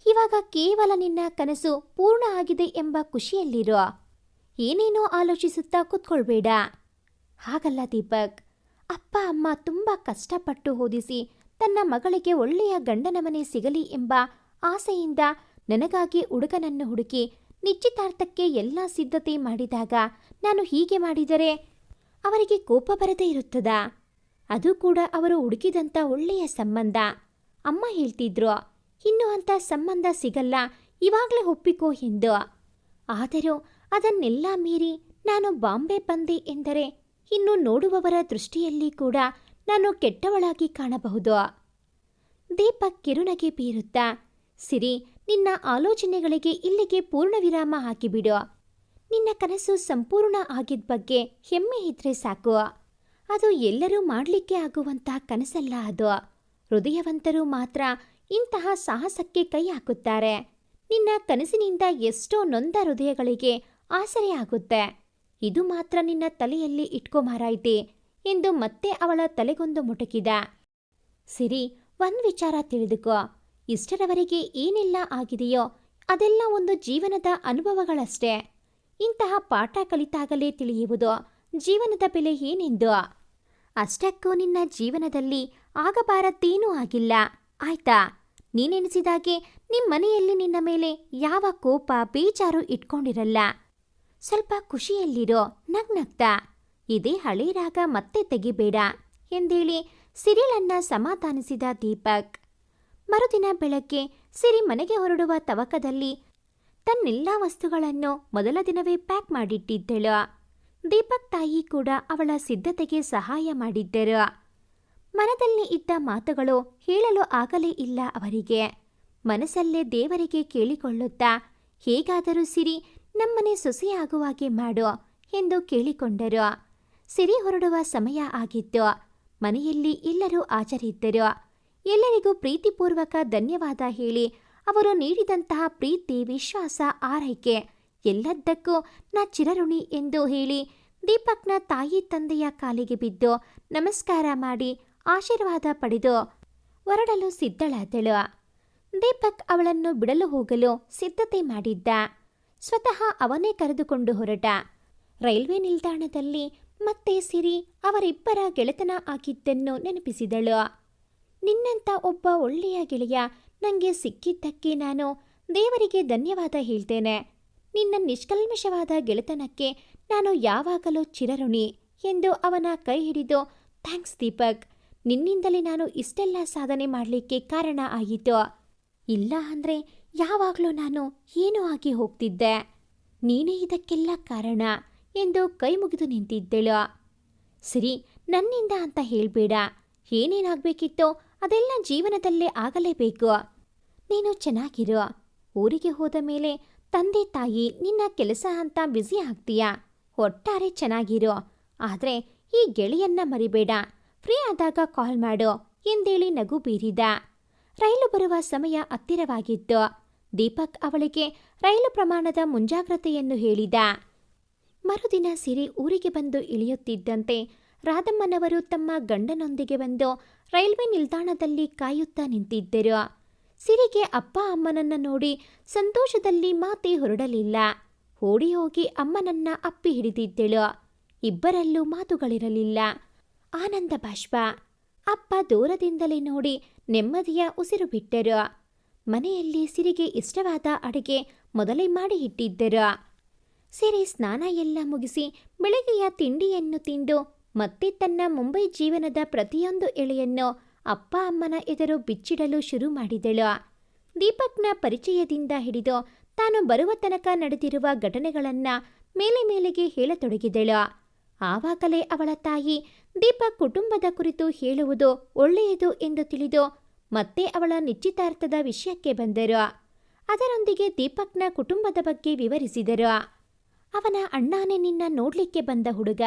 ಇವಾಗ ಕೇವಲ ನಿನ್ನ ಕನಸು ಪೂರ್ಣ ಆಗಿದೆ ಎಂಬ ಖುಷಿಯಲ್ಲಿರೋ. ಏನೇನೋ ಆಲೋಚಿಸುತ್ತಾ ಕೂತ್ಕೊಳ್ಬೇಡ. ಹಾಗಲ್ಲ ದೀಪಕ್, ಅಪ್ಪ, ಅಮ್ಮ ತುಂಬ ಕಷ್ಟಪಟ್ಟು ಓದಿಸಿ ತನ್ನ ಮಗಳಿಗೆ ಒಳ್ಳೆಯ ಗಂಡನ ಮನೆ ಸಿಗಲಿ ಎಂಬ ಆಸೆಯಿಂದ ನನಗಾಗಿ ಹುಡುಗನನ್ನು ಹುಡುಕಿ ನಿಶ್ಚಿತಾರ್ಥಕ್ಕೆ ಎಲ್ಲ ಸಿದ್ಧತೆ ಮಾಡಿದಾಗ ನಾನು ಹೀಗೆ ಮಾಡಿದರೆ ಅವರಿಗೆ ಕೋಪ ಬರದೇ ಇರುತ್ತದಾ? ಅದು ಕೂಡ ಅವರು ಹುಡುಕಿದಂಥ ಒಳ್ಳೆಯ ಸಂಬಂಧ. ಅಮ್ಮ ಹೇಳ್ತಿದ್ರು, ಇನ್ನು ಅಂಥ ಸಂಬಂಧ ಸಿಗಲ್ಲ, ಇವಾಗಲೇ ಒಪ್ಪಿಕೋ ಎಂದು. ಆದರೂ ಅದನ್ನೆಲ್ಲ ಮೀರಿ ನಾನು ಬಾಂಬೆ ಬಂದೆ ಎಂದರೆ ಇನ್ನು ನೋಡುವವರ ದೃಷ್ಟಿಯಲ್ಲಿ ಕೂಡ ನಾನು ಕೆಟ್ಟವಳಾಗಿ ಕಾಣಬಹುದು. ದೀಪಕ್ ಕಿರುನಗೆ ಬೀರುತ್ತಾ, ಸಿರಿ, ನಿನ್ನ ಆಲೋಚನೆಗಳಿಗೆ ಇಲ್ಲಿಗೆ ಪೂರ್ಣ ವಿರಾಮ ಹಾಕಿಬಿಡು. ನಿನ್ನ ಕನಸು ಸಂಪೂರ್ಣ ಆಗಿದ್ದ ಬಗ್ಗೆ ಹೆಮ್ಮೆ ಇದ್ರೆ ಸಾಕು. ಅದು ಎಲ್ಲರೂ ಮಾಡಲಿಕ್ಕೆ ಆಗುವಂತಹ ಕನಸಲ್ಲ ಅದು. ಹೃದಯವಂತರು ಮಾತ್ರ ಇಂತಹ ಸಾಹಸಕ್ಕೆ ಕೈ ಹಾಕುತ್ತಾರೆ. ನಿನ್ನ ಕನಸಿನಿಂದ ಎಷ್ಟೋ ನೊಂದ ಹೃದಯಗಳಿಗೆ ಆಸರೆ ಆಗುತ್ತೆ. ಇದು ಮಾತ್ರ ನಿನ್ನ ತಲೆಯಲ್ಲಿ ಇಟ್ಕೋ ಮಾರಾಯ್ತಿ ಎಂದು ಮತ್ತೆ ಅವಳ ತಲೆಗೊಂದು ಮುಟುಕಿದ. ಸಿರಿ, ಒಂದ್ ವಿಚಾರ ತಿಳಿದುಕೋ. ಇಷ್ಟರವರೆಗೆ ಏನೆಲ್ಲ ಆಗಿದೆಯೋ ಅದೆಲ್ಲ ಒಂದು ಜೀವನದ ಅನುಭವಗಳಷ್ಟೇ. ಇಂತಹ ಪಾಠ ಕಲಿತಾಗಲೇ ತಿಳಿಯುವುದು ಜೀವನದ ಬೆಲೆ ಏನೆಂದು? ಅಷ್ಟಕ್ಕೂ ನಿನ್ನ ಜೀವನದಲ್ಲಿ ಆಗಬಾರದ್ದೇನೂ ಆಗಿಲ್ಲ. ಆಯ್ತಾ? ನೀನೆನಿಸಿದಾಗೆ ನಿಮ್ಮನೆಯಲ್ಲಿ ನಿನ್ನ ಮೇಲೆ ಯಾವ ಕೋಪ, ಬೇಜಾರು ಇಟ್ಕೊಂಡಿರಲ್ಲ. ಸ್ವಲ್ಪ ಖುಷಿಯಲ್ಲಿರೋ, ನಗ್ನಗ್ತಾ. ಇದೇ ಹಳೇ ರಾಗ ಮತ್ತೆ ತೆಗಿಬೇಡ ಎಂದೇಳಿ ಸಿರಿಲನ್ನ ಸಮಾಧಾನಿಸಿದ ದೀಪಕ್. ಮರುದಿನ ಬೆಳಗ್ಗೆ ಸಿರಿ ಮನೆಗೆ ಹೊರಡುವ ತವಕದಲ್ಲಿ ತನ್ನೆಲ್ಲ ವಸ್ತುಗಳನ್ನು ಮೊದಲ ದಿನವೇ ಪ್ಯಾಕ್ ಮಾಡಿಟ್ಟಿದ್ದಳು. ದೀಪಕ್ ತಾಯಿ ಕೂಡ ಅವಳ ಸಿದ್ಧತೆಗೆ ಸಹಾಯ ಮಾಡಿದ್ದರು. ಮನದಲ್ಲಿ ಇದ್ದ ಮಾತುಗಳು ಹೇಳಲು ಆಗಲೇ ಇಲ್ಲ ಅವರಿಗೆ. ಮನಸ್ಸಲ್ಲೇ ದೇವರಿಗೆ ಕೇಳಿಕೊಳ್ಳುತ್ತಾ, ಹೇಗಾದರೂ ಸಿರಿ, ನಮ್ಮನೆ ಸೊಸೆಯಾಗುವಾಗೆ ಮಾಡು ಎಂದು ಕೇಳಿಕೊಂಡರು. ಸಿರಿ ಹೊರಡುವ ಸಮಯ ಆಗಿತ್ತು. ಮನೆಯಲ್ಲಿ ಎಲ್ಲರೂ ಹಾಜರಿದ್ದರು. ಎಲ್ಲರಿಗೂ ಪ್ರೀತಿಪೂರ್ವಕ ಧನ್ಯವಾದ ಹೇಳಿ ಅವರು ನೀಡಿದಂತಹ ಪ್ರೀತಿ, ವಿಶ್ವಾಸ, ಆರೈಕೆ ಎಲ್ಲದಕ್ಕೂ ನಾ ಚಿರಋಣಿ ಎಂದು ಹೇಳಿ ದೀಪಕ್ನ ತಾಯಿ ತಂದೆಯ ಕಾಲಿಗೆ ಬಿದ್ದು ನಮಸ್ಕಾರ ಮಾಡಿ ಆಶೀರ್ವಾದ ಪಡೆದು ಹೊರಡಲು ಸಿದ್ಧಳಾದಳು. ದೀಪಕ್ ಅವಳನ್ನು ಬಿಡಲು ಹೋಗಲು ಸಿದ್ಧತೆ ಮಾಡಿದ್ದ. ಸ್ವತಃ ಅವನೇ ಕರೆದುಕೊಂಡು ಹೊರಟ. ರೈಲ್ವೆ ನಿಲ್ದಾಣದಲ್ಲಿ ಮತ್ತೆ ಸಿರಿ ಅವರಿಬ್ಬರ ಗೆಳೆತನ ಆಗಿದ್ದನ್ನು ನೆನಪಿಸಿದಳು. ನಿನ್ನಂಥ ಒಬ್ಬ ಒಳ್ಳೆಯ ಗೆಳೆಯ ನನಗೆ ಸಿಕ್ಕಿದ್ದಕ್ಕೆ ನಾನು ದೇವರಿಗೆ ಧನ್ಯವಾದ ಹೇಳ್ತೇನೆ. ನಿನ್ನ ನಿಷ್ಕಲ್ಮಶವಾದ ಗೆಳೆತನಕ್ಕೆ ನಾನು ಯಾವಾಗಲೂ ಚಿರಋಣಿ ಎಂದು ಅವನ ಕೈ ಹಿಡಿದು, ಥ್ಯಾಂಕ್ಸ್ ದೀಪಕ್, ನಿನ್ನಿಂದಲೇ ನಾನು ಇಷ್ಟೆಲ್ಲ ಸಾಧನೆ ಮಾಡಲಿಕ್ಕೆ ಕಾರಣ ಆಯಿತು ಇಲ್ಲ ಅಂದರೆ ಯಾವಾಗಲೂ ನಾನು ಏನೂ ಆಗಿ ಹೋಗ್ತಿದ್ದೆ. ನೀನೇ ಇದಕ್ಕೆಲ್ಲ ಕಾರಣ ಎಂದು ಕೈ ಮುಗಿದು ನಿಂತಿದ್ದಳು. ಸರಿ, ನನ್ನಿಂದ ಅಂತ ಹೇಳಬೇಡ. ಏನೇನಾಗಬೇಕಿತ್ತೋ ಅದೆಲ್ಲ ಜೀವನದಲ್ಲೇ ಆಗಲೇಬೇಕು. ನೀನು ಚೆನ್ನಾಗಿರು. ಊರಿಗೆ ಹೋದ ಮೇಲೆ ತಂದೆ ತಾಯಿ, ನಿನ್ನ ಕೆಲಸ ಅಂತ ಬ್ಯುಸಿ ಆಗ್ತೀಯಾ? ಒಟ್ಟಾರೆ ಚೆನ್ನಾಗಿರು. ಆದರೆ ಈ ಗೆಳೆಯನ್ನ ಮರಿಬೇಡ. ಫ್ರೀ ಆದಾಗ ಕಾಲ್ ಮಾಡು. ಎಂದೇಳಿ ನಗು ಬೀರಿದ. ರೈಲು ಬರುವ ಸಮಯ ಹತ್ತಿರವಾಗಿತ್ತು. ದೀಪಕ್ ಅವಳಿಗೆ ರೈಲು ಪ್ರಮಾಣದ ಮುಂಜಾಗ್ರತೆಯನ್ನು ಹೇಳಿದ. ಮರುದಿನ ಸಿರಿ ಊರಿಗೆ ಬಂದು ಇಳಿಯುತ್ತಿದ್ದಂತೆ ರಾಧಮ್ಮನವರು ತಮ್ಮ ಗಂಡನೊಂದಿಗೆ ಬಂದು ರೈಲ್ವೆ ನಿಲ್ದಾಣದಲ್ಲಿ ಕಾಯುತ್ತಾ ನಿಂತಿದ್ದರು. ಸಿರಿಗೆ ಅಪ್ಪ ಅಮ್ಮನನ್ನ ನೋಡಿ ಸಂತೋಷದಲ್ಲಿ ಮಾತೇ ಹೊರಡಲಿಲ್ಲ. ಓಡಿ ಹೋಗಿ ಅಮ್ಮನನ್ನ ಅಪ್ಪಿ ಹಿಡಿದಿದ್ದಳು. ಇಬ್ಬರಲ್ಲೂ ಮಾತುಗಳಿರಲಿಲ್ಲ. ಆನಂದ ಬಾಷ್ಪ. ಅಪ್ಪ ದೂರದಿಂದಲೇ ನೋಡಿ ನೆಮ್ಮದಿಯ ಉಸಿರು ಬಿಟ್ಟರು. ಮನೆಯಲ್ಲಿ ಸಿರಿಗೆ ಇಷ್ಟವಾದ ಅಡುಗೆ ಮೊದಲೇ ಮಾಡಿ ಇಟ್ಟಿದ್ದರು. ಸಿರಿ ಸ್ನಾನ ಎಲ್ಲ ಮುಗಿಸಿ ಬೆಳಗ್ಗೆಯ ತಿಂಡಿಯನ್ನು ತಿಂದು ಮತ್ತೆ ತನ್ನ ಮುಂಬೈ ಜೀವನದ ಪ್ರತಿಯೊಂದು ಎಳೆಯನ್ನು ಅಪ್ಪ ಅಮ್ಮನ ಎದುರು ಬಿಚ್ಚಿಡಲು ಶುರು ಮಾಡಿದಳು. ದೀಪಕ್ನ ಪರಿಚಯದಿಂದ ಹಿಡಿದು ತಾನು ಬರುವ ತನಕ ನಡೆದಿರುವ ಘಟನೆಗಳನ್ನ ಮೇಲೆ ಮೇಲೆಗೆ ಹೇಳತೊಡಗಿದಳು. ಆವಾಗಲೇ ಅವಳ ತಾಯಿ ದೀಪಕ್ ಕುಟುಂಬದ ಕುರಿತು ಹೇಳುವುದು ಒಳ್ಳೆಯದು ಎಂದು ತಿಳಿದು ಮತ್ತೆ ಅವಳ ನಿಶ್ಚಿತಾರ್ಥದ ವಿಷಯಕ್ಕೆ ಬಂದರು. ಅದರೊಂದಿಗೆ ದೀಪಕ್ನ ಕುಟುಂಬದ ಬಗ್ಗೆ ವಿವರಿಸಿದರು. ಅವನ ಅಣ್ಣಾನೇ ನಿನ್ನ ನೋಡ್ಲಿಕ್ಕೆ ಬಂದ ಹುಡುಗ.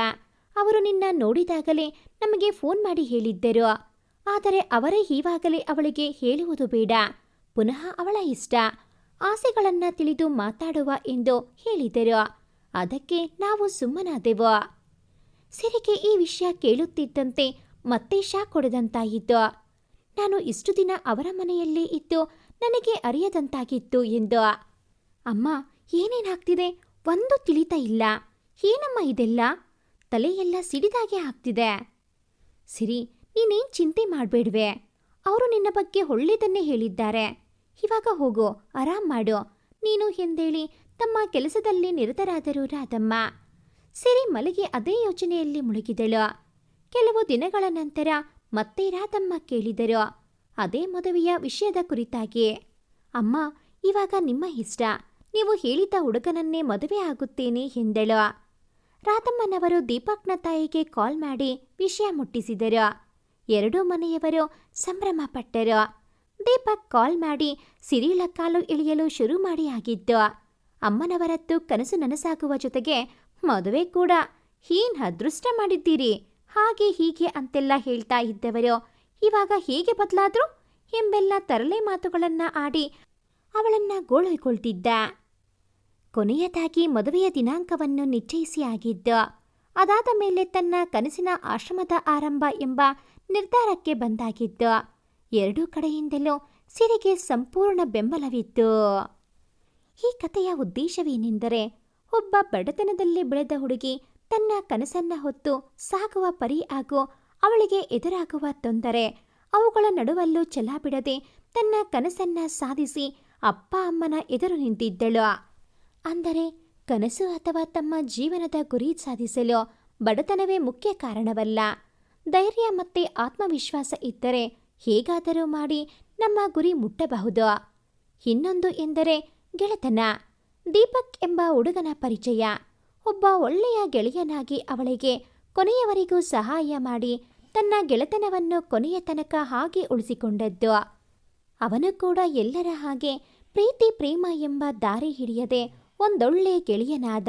ಅವರು ನಿನ್ನ ನೋಡಿದಾಗಲೇ ನಮಗೆ ಫೋನ್ ಮಾಡಿ ಹೇಳಿದ್ದರು. ಆದರೆ ಅವರೇ ಈವಾಗಲೇ ಅವಳಿಗೆ ಹೇಳುವುದು ಬೇಡ, ಪುನಃ ಅವಳ ಇಷ್ಟ. ಆಸೆಗಳನ್ನ ತಿಳಿದು ಮಾತಾಡುವ ಎಂದು ಹೇಳಿದರು. ಅದಕ್ಕೆ ನಾವು ಸುಮ್ಮನಾದೆವು. ಸಿರಿಗೆ ಈ ವಿಷಯ ಕೇಳುತ್ತಿದ್ದಂತೆ ಮತ್ತೆ ಶಾ ಕೊಡದಂತಾಯಿತು. ನಾನು ಇಷ್ಟು ದಿನ ಅವರ ಮನೆಯಲ್ಲೇ ಇದ್ದು ನನಗೆ ಅರಿಯದಂತಾಗಿತ್ತು ಎಂದು. ಅಮ್ಮ, ಏನೇನಾಗ್ತಿದೆ? ಒಂದು ತಿಳಿತಾ ಇಲ್ಲ. ಏನಮ್ಮ ಇದೆಲ್ಲ? ತಲೆಯೆಲ್ಲ ಸಿಡಿದಾಗೆ ಆಗ್ತಿದೆ. ಸಿರಿ ನೀನೇನ್ ಚಿಂತೆ ಮಾಡಬೇಡ್ವೆ? ಅವರು ನಿನ್ನ ಬಗ್ಗೆ ಒಳ್ಳೇದನ್ನೇ ಹೇಳಿದ್ದಾರೆ. ಇವಾಗ ಹೋಗು, ಆರಾಮ್ ಮಾಡು. ನೀನು ಎಂದೇಳಿ, ತಮ್ಮ ಕೆಲಸದಲ್ಲಿ ನಿರತರಾದರು ರಾಧಮ್ಮ. ಸಿರಿ, ಮಲಗಿ ಅದೇ ಯೋಚನೆಯಲ್ಲಿ ಮುಳುಗಿದಳು. ಕೆಲವು ದಿನಗಳ ನಂತರ ಮತ್ತೆ ರಾಧಮ್ಮ ಕೇಳಿದರು. ಅದೇ ಮದುವೆಯ ವಿಷಯದ ಕುರಿತಾಗಿ. ಅಮ್ಮ, ಇವಾಗ ನಿಮ್ಮ ಇಷ್ಟ. ನೀವು ಹೇಳಿದ ಹುಡುಗನನ್ನೇ ಮದುವೆ ಆಗುತ್ತೇನೆ ಎಂದಳು. ರಾಧಮ್ಮನವರು ದೀಪಕ್ನ ತಾಯಿಗೆ ಕಾಲ್ ಮಾಡಿ ವಿಷಯ ಮುಟ್ಟಿಸಿದರು. ಎರಡೂ ಮನೆಯವರು ಸಂಭ್ರಮ ಪಟ್ಟರು ದೀಪಕ್ ಕಾಲ್ ಮಾಡಿ ಸಿರಿಳ ಕಾಲು ಇಳಿಯಲು ಶುರು ಮಾಡಿ ಆಗಿದ್ದು ಅಮ್ಮನವರದ್ದು ಕನಸು ನನಸಾಗುವ ಜೊತೆಗೆ ಮದುವೆ ಕೂಡ. ಏನ್ ಅದೃಷ್ಟ ಮಾಡಿದ್ದೀರಿ. ಹಾಗೆ ಹೀಗೆ ಅಂತೆಲ್ಲ ಹೇಳ್ತಾ ಇದ್ದವರು. ಇವಾಗ ಹೇಗೆ ಬದಲಾದ್ರು? ಎಂಬೆಲ್ಲ ತರಲೆ ಮಾತುಗಳನ್ನ ಆಡಿ ಅವಳನ್ನ ಗೋಳಿಕೊಳ್ತಿದ್ದ ಕೊನೆಯದಾಗಿ ಮದುವೆಯ ದಿನಾಂಕವನ್ನು ನಿಶ್ಚಯಿಸಿ ಆಗಿದ್ದ, ಅದಾದ ಮೇಲೆ ತನ್ನ ಕನಸಿನ ಆಶ್ರಮದ ಆರಂಭ ಎಂಬ ನಿರ್ಧಾರಕ್ಕೆ ಬಂದಾಗಿದ್ದು, ಎರಡೂ ಕಡೆಯಿಂದಲೂ ಸಿರಿಗೆ ಸಂಪೂರ್ಣ ಬೆಂಬಲವಿತ್ತು. ಈ ಕಥೆಯ ಉದ್ದೇಶವೇನೆಂದರೆ, ಒಬ್ಬ ಬಡತನದಲ್ಲಿ ಬೆಳೆದ ಹುಡುಗಿ ತನ್ನ ಕನಸನ್ನ ಹೊತ್ತು ಸಾಗುವ ಪರಿ ಹಾಗೂ ಅವಳಿಗೆ ಎದುರಾಗುವ ತೊಂದರೆ, ಅವುಗಳ ನಡುವಲ್ಲೂ ಛಲ ಬಿಡದೆ ತನ್ನ ಕನಸನ್ನ ಸಾಧಿಸಿ ಅಪ್ಪ ಅಮ್ಮನ ಎದುರು ನಿಂತಿದ್ದಳು. ಅಂದರೆ, ಕನಸು ಅಥವಾ ತಮ್ಮ ಜೀವನದ ಗುರಿ ಸಾಧಿಸಲು ಬಡತನವೇ ಮುಖ್ಯ ಕಾರಣವಲ್ಲ. ಧೈರ್ಯ ಮತ್ತು ಆತ್ಮವಿಶ್ವಾಸ ಇದ್ದರೆ ಹೇಗಾದರೂ ಮಾಡಿ ನಮ್ಮ ಗುರಿ ಮುಟ್ಟಬಹುದು. ಇನ್ನೊಂದು ಎಂದರೆ ಗೆಳೆತನ. ದೀಪಕ್ ಎಂಬ ಹುಡುಗನ ಪರಿಚಯ. ಒಬ್ಬ ಒಳ್ಳೆಯ ಗೆಳೆಯನಾಗಿ ಅವಳಿಗೆ ಕೊನೆಯವರೆಗೂ ಸಹಾಯ ಮಾಡಿ ತನ್ನ ಗೆಳೆತನವನ್ನು ಕೊನೆಯ ತನಕ ಹಾಗೆ ಉಳಿಸಿಕೊಂಡದ್ದು. ಅವನು ಕೂಡ ಎಲ್ಲರ ಹಾಗೆ ಪ್ರೀತಿ ಪ್ರೇಮ ಎಂಬ ದಾರಿ ಹಿಡಿಯದೆ ಒಂದೊಳ್ಳೆ ಗೆಳೆಯನಾದ.